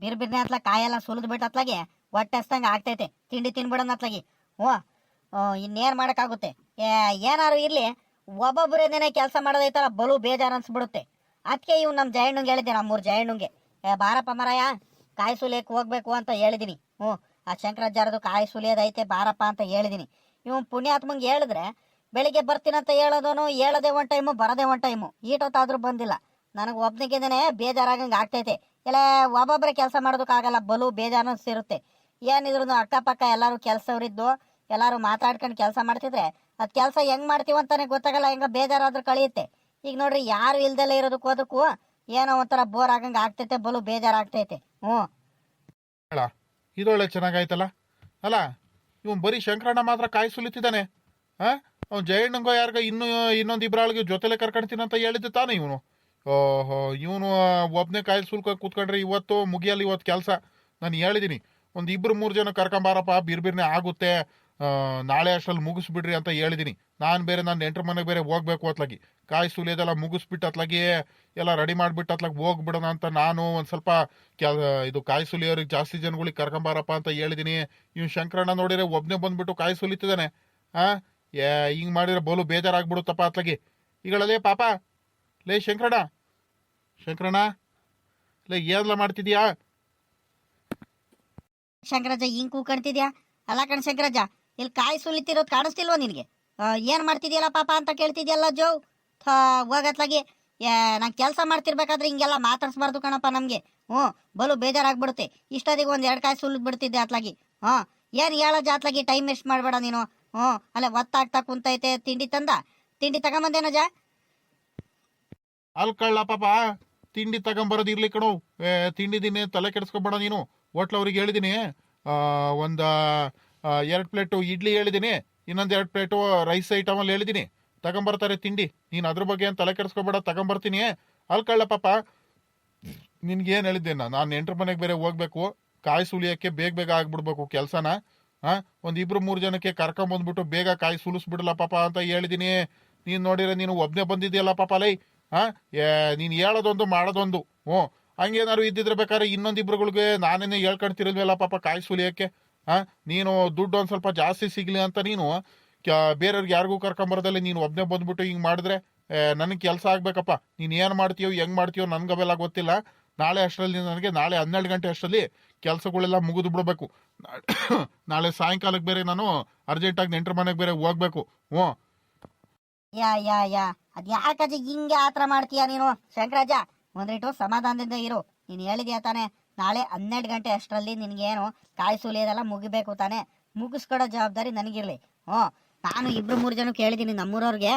ಬಿರ್ ಬಿರ್ನೆ ಅತ್ಲ, ಕಾಯೆಲ್ಲ ಸುಲಿದ್ ಬಿಟ್ಟು ಅತ್ಲಾಗೆ ಹೊಟ್ಟೆ ಹಸ್ತಂಗ ಆಗ್ತೈತೆ. ತಿಂಡಿ ತಿನ್ಬಿಡೋಣ ಅತ್ಲಾಗಿ. ಹ್ಞೂ ಇನ್ನೇನು ಮಾಡೋಕ್ಕಾಗುತ್ತೆ? ಏನಾರು ಇರಲಿ ಒಬ್ಬೊಬ್ಬರೇನೇ ಕೆಲಸ ಮಾಡೋದೈತಲ್ಲ ಬಲು ಬೇಜಾರು ಅನ್ಸ್ಬಿಡುತ್ತೆ. ಅದಕ್ಕೆ ಇವ್ ನಮ್ಮ ಜಯಣ್ಣಂಗೆ ಹೇಳಿದ್ದೆ, ನಮ್ಮೂರು ಜಯಣ್ಣಂಗೆ. ಏ, ಬಾರಪ್ಪ ಮರಾಯ, ಕಾಯಿ ಸುಲಿಯಕ್ಕೆ ಹೋಗ್ಬೇಕು ಅಂತ ಹೇಳಿದೀನಿ. ಹ್ಞೂ ಆ ಶಂಕರಾಚಾರ್ಯದು ಕಾಯಿ ಸುಲಿಯೋದೈತೆ, ಬಾರಪ್ಪ ಅಂತ ಹೇಳಿದ್ದೀನಿ ಇವ್ ಪುಣ್ಯಾತ್ಮಂಗೆ ಹೇಳಿದ್ರೆ, ಬೆಳಿಗ್ಗೆ ಬರ್ತೀನಂತ ಹೇಳೋದನು, ಹೇಳದೆ ಒನ್ ಟೈಮು, ಬರದೆ ಒನ್ ಟೈಮು, ಈಟೊತ್ತಾದ್ರೂ ಬಂದಿಲ್ಲ. ನನಗೆ ಒಬ್ನಿಗಿಂದನೇ ಬೇಜಾರಾಗಂಗೆ ಆಗ್ತೈತೆ. ಇಲ್ಲ ಒಬ್ಬೊಬ್ಬರೇ ಕೆಲಸ ಮಾಡೋದಕ್ಕಾಗಲ್ಲ, ಬಲು ಬೇಜಾರು ಸೇರುತ್ತೆ. ಏನಿದ್ರು ಅಕ್ಕಪಕ್ಕ ಎಲ್ಲರೂ ಕೆಲಸವ್ರಿದ್ದು, ಎಲ್ಲರೂ ಮಾತಾಡ್ಕೊಂಡು ಕೆಲಸ ಮಾಡ್ತಿದ್ರೆ, ಅದು ಕೆಲಸ ಹೆಂಗ್ ಮಾಡ್ತೀವಿ ಅಂತಾನೆ ಗೊತ್ತಾಗಲ್ಲ, ಹೆಂಗ ಬೇಜಾರಾದ್ರೂ ಕಳಿಯುತ್ತೆ. ಈಗ ನೋಡ್ರಿ, ಯಾರು ಇಲ್ದೆಲ್ಲ ಇರೋದಕ್ಕೂ ಅದಕ್ಕೂ ಏನೋ ಒಂಥರ ಬೋರ್ ಆಗಂಗೆ ಆಗ್ತೈತೆ, ಬಲು ಬೇಜಾರಾಗ್ತೈತೆ. ಹ್ಞೂ. ಅಲ್ಲ, ಇದೊಳ್ಳೆ ಚೆನ್ನಾಗಾಯ್ತಲ್ಲ? ಅಲ್ಲ, ಇವನು ಬರೀ ಶಂಕರಣ್ಣ ಮಾತ್ರ ಕಾಯಿ ಸುಲಿತಿದ್ದಾನೆ. ಹಾಂ ಅವ್ನು ಜಯಣ್ಣಂಗೋ ಯಾರಿಗೋ ಇನ್ನೂ ಇನ್ನೊಂದು ಇಬ್ಬರಾಳಿಗೆ ಜೊತೆಲೆ ಕರ್ಕೊಂಡ್ತೀನಂತ ಹೇಳಿದ್ದೆ ತಾನೆ ಇವನು. ಇವನು ಒಬ್ಬನೇ ಕಾಯಿಲ್ ಸುಲ್ಕ ಕೂತ್ಕೊಂಡ್ರೆ ಇವತ್ತು ಮುಗಿಯಲ್ಲ ಇವತ್ತು ಕೆಲಸ. ನಾನು ಹೇಳಿದ್ದೀನಿ ಒಂದು ಇಬ್ಬರು ಮೂರು ಜನ ಕರ್ಕೊಂಬಾರಪ್ಪ, ಬಿರ್ಬಿರ್ನೆ ಆಗುತ್ತೆ ನಾಳೆ ಅಷ್ಟರಲ್ಲಿ ಮುಗಿಸ್ಬಿಡ್ರಿ ಅಂತ ಹೇಳಿದ್ದೀನಿ ನಾನು ಬೇರೆ, ನಾನು ನೆಂಟ್ರ ಮನೆಗೆ ಬೇರೆ ಹೋಗ್ಬೇಕು ಅತ್ಲಾಗಿ. ಕಾಯಿ ಸುಲಿಯೋದೆಲ್ಲ ಮುಗಿಸ್ಬಿಟ್ಟು ಅತ್ಲಾಗಿ, ಎಲ್ಲ ರೆಡಿ ಮಾಡಿಬಿಟ್ಟು ಅತ್ಲಾಗಿ ಹೋಗ್ಬಿಡೋಣ ಅಂತ ನಾನು ಒಂದು ಸ್ವಲ್ಪ ಕೆಲ್, ಇದು ಕಾಯಿ ಸುಲಿಯೋರಿಗೆ ಜಾಸ್ತಿ ಜನಗಳಿಗೆ ಕರ್ಕೊಂಬಾರಪ್ಪ ಅಂತ ಹೇಳಿದ್ದೀನಿ ಇವ್ನು ಶಂಕರಣ್ಣ ನೋಡಿದ್ರೆ ಒಬ್ಬನೇ ಬಂದುಬಿಟ್ಟು ಕಾಯಿ ಸುಲಿತಿದ್ದಾನೆ. ಹಾಂ ಏ, ಹಿಂಗೆ ಮಾಡಿದ್ರೆ ಬೋಲು ಬೇಜಾರಾಗ್ಬಿಡುತ್ತಪ್ಪ ಅತ್ಲಾಗಿ. ಈಗಳಲ್ಲೇ ಪಾಪ. ಲೇ ಶಂಕರಣ್ಣ. ಶಂಕರಣ್ಣ ಲೇ ಏನೆಲ್ಲ ಮಾಡ್ತಿದ್ಯಾ? ಶಂಕರಾಜ ಹಿಂಗ್ ಕೂಕಣ್ತಿದ್ಯಾ? ಅಲ್ಲ ಕಣ ಶಂಕರಾಜ ಇಲ್ಲಿ ಕಾಯಿ ಸುಲಿತಿರೋದು ಕಾಣಿಸ್ತಿಲ್ವಾ ನಿನಗೆ? ಏನು ಮಾಡ್ತಿದ್ಯಲ್ಲ ಪಾಪ ಅಂತ ಕೇಳ್ತಿದ್ಯಲ್ಲ ಜೋ? ಥಾ ಹೋಗತ್ಲಾಗಿ. ನಾನು ಕೆಲಸ ಮಾಡ್ತಿರ್ಬೇಕಾದ್ರೆ ಹಿಂಗೆಲ್ಲ ಮಾತಾಡ್ಸ್ಬಾರ್ದು ಕಣಪ್ಪ ನಮಗೆ. ಹ್ಞೂ ಬಲು ಬೇಜಾರಾಗ್ಬಿಡುತ್ತೆ. ಇಷ್ಟೊತ್ತಿಗೆ ಒಂದು ಎರಡು ಕಾಯಿ ಸುಲಿದ್ ಬಿಡ್ತಿದ್ದೆ ಅತ್ಲಾಗಿ. ಹಾಂ ಏನು ಹೇಳೋ ಜಾತ್ಲಾಗಿ ಟೈಮ್ ವೇಸ್ಟ್ ಮಾಡಬೇಡ ನೀನು. ಹ್ಞೂ ಅಲ್ಲೇ ಒತ್ತಾಗ್ತಾ ಕುಂತೈತೆ ತಿಂಡಿ ತಂದ? ತಿಂಡಿ ತಗೊಂಬಂದೇನಜ ಅಲ್ಲಿ ಕಳ್ಳ ಪಾಪ. ತಿಂಡಿ ತಗೊಂಬರೋದು ಇರ್ಲಿ ಕಣೋ. ತಿಂಡಿ ದಿನೇ ತಲೆ ಕೆಡಿಸ್ಕೊಬೇಡ ನೀನು. ಹೋಟ್ಲವ್ರಿಗೆ ಹೇಳಿದ್ದೀನಿ ಒಂದು ಎರಡು ಪ್ಲೇಟು ಇಡ್ಲಿ ಹೇಳಿದ್ದೀನಿ ಇನ್ನೊಂದು ಎರಡು ಪ್ಲೇಟು ರೈಸ್ ಐಟಮಲ್ಲಿ ಹೇಳಿದ್ದೀನಿ ತಗೊಂಬರ್ತಾರೆ ತಿಂಡಿ. ನೀನು ಅದ್ರ ಬಗ್ಗೆ ಏನು ತಲೆ ಕೆಡಿಸ್ಕೊಬೇಡ, ತಗೊಂಬರ್ತೀನಿ. ಅಲ್ಲಿ ಕಳ್ಳ ಪಾಪ. ನಿನ್ಗೇನು ಹೇಳಿದ್ದೆ ನಾನು ಎಂಟ್ರ ಮನೆಗೆ ಬೇರೆ ಹೋಗ್ಬೇಕು. ಕಾಯಿ ಸುಲಿಯೋಕ್ಕೆ ಬೇಗ ಬೇಗ ಆಗ್ಬಿಡ್ಬೇಕು ಕೆಲಸನ. ಹಾಂ ಒಂದು ಇಬ್ರು ಮೂರು ಜನಕ್ಕೆ ಕರ್ಕೊಂಬಂದ್ಬಿಟ್ಟು ಬೇಗ ಕಾಯಿ ಸುಲಿಸ್ಬಿಡಲ್ಲ ಪಾಪ ಅಂತ ಹೇಳಿದ್ದೀನಿ ನೀನು ನೋಡಿದ್ರೆ ನೀನು ಒಬ್ಬನೇ ಬಂದಿದ್ಯಲ್ಲ ಪಾಪ ಲೈ. ಹಾಂ ನೀನು ಹೇಳೋದೊಂದು ಮಾಡೋದೊಂದು. ಹ್ಞೂ. ಹಂಗೇನಾದ್ರು ಇದ್ದಿದ್ರೆ ಬೇಕಾದ್ರೆ ಇನ್ನೊಂದಿಬ್ರುಗಳಿಗೆ ನಾನೇನೇ ಹೇಳ್ಕೊಂತಿರಲ್ವಲ್ಲ ಪಾಪ ಕಾಯಿ ಸುಲಿಯೋಕ್ಕೆ. ಹಾಂ ನೀನು ದುಡ್ಡು ಒಂದು ಸ್ವಲ್ಪ ಜಾಸ್ತಿ ಸಿಗ್ಲಿ ಅಂತ ನೀನು ಬೇರೆಯವ್ರಿಗೆ ಯಾರಿಗೂ ಕರ್ಕೊಂಬರ್ದಲ್ಲಿ ನೀನು ಒಬ್ಬನೇ ಬಂದ್ಬಿಟ್ಟು ಹಿಂಗೆ ಮಾಡಿದ್ರೆ ನನಗೆ ಕೆಲಸ ಆಗಬೇಕಪ್ಪ. ನೀನು ಏನು ಮಾಡ್ತೀಯೋ, ಹೆಂಗೆ ಮಾಡ್ತೀಯೋ ನನಗೆ ಅವೆಲ್ಲ ಗೊತ್ತಿಲ್ಲ. ನಾಳೆ ಅಷ್ಟರಲ್ಲಿ ನನಗೆ, ನಾಳೆ ಹನ್ನೆರಡು ಗಂಟೆ ಅಷ್ಟರಲ್ಲಿ ಕೆಲಸಗಳೆಲ್ಲ ಮುಗಿದು ಬಿಡಬೇಕು. ನಾಳೆ ಸಾಯಂಕಾಲಕ್ಕೆ ಬೇರೆ ನಾನು ಅರ್ಜೆಂಟಾಗಿ ನೆಂಟ್ರ ಮನೆಗೆ ಬೇರೆ ಹೋಗ್ಬೇಕು. ಹ್ಞೂ. ಯಾ ಯಾ ಯಾ. ಅದ್ ಯಾಕಜ ಹಿಂಗೆ ಆತರ ಮಾಡ್ತೀಯ ನೀನು? ಶಂಕರಾಜ ಒಂದ್ರಿಟ್ಟು ಸಮಾಧಾನದಿಂದ ಇರು. ನೀನು ಹೇಳಿದ್ಯಾ ತಾನೆ, ನಾಳೆ ಹನ್ನೆರಡು ಗಂಟೆ ಅಷ್ಟರಲ್ಲಿ ನಿನಗೇನು ಕಾಯಿ ಸುಲಿಯೋದೆಲ್ಲ ಮುಗಿಬೇಕು ತಾನೆ. ಮುಗಿಸ್ಕೊಡೋ ಜವಾಬ್ದಾರಿ ನನಗಿರಲಿ. ಹ್ಞೂ, ನಾನು ಇಬ್ಬರು ಮೂರು ಜನ ಕೇಳಿದ್ದೀನಿ ನಮ್ಮೂರವ್ರಿಗೆ.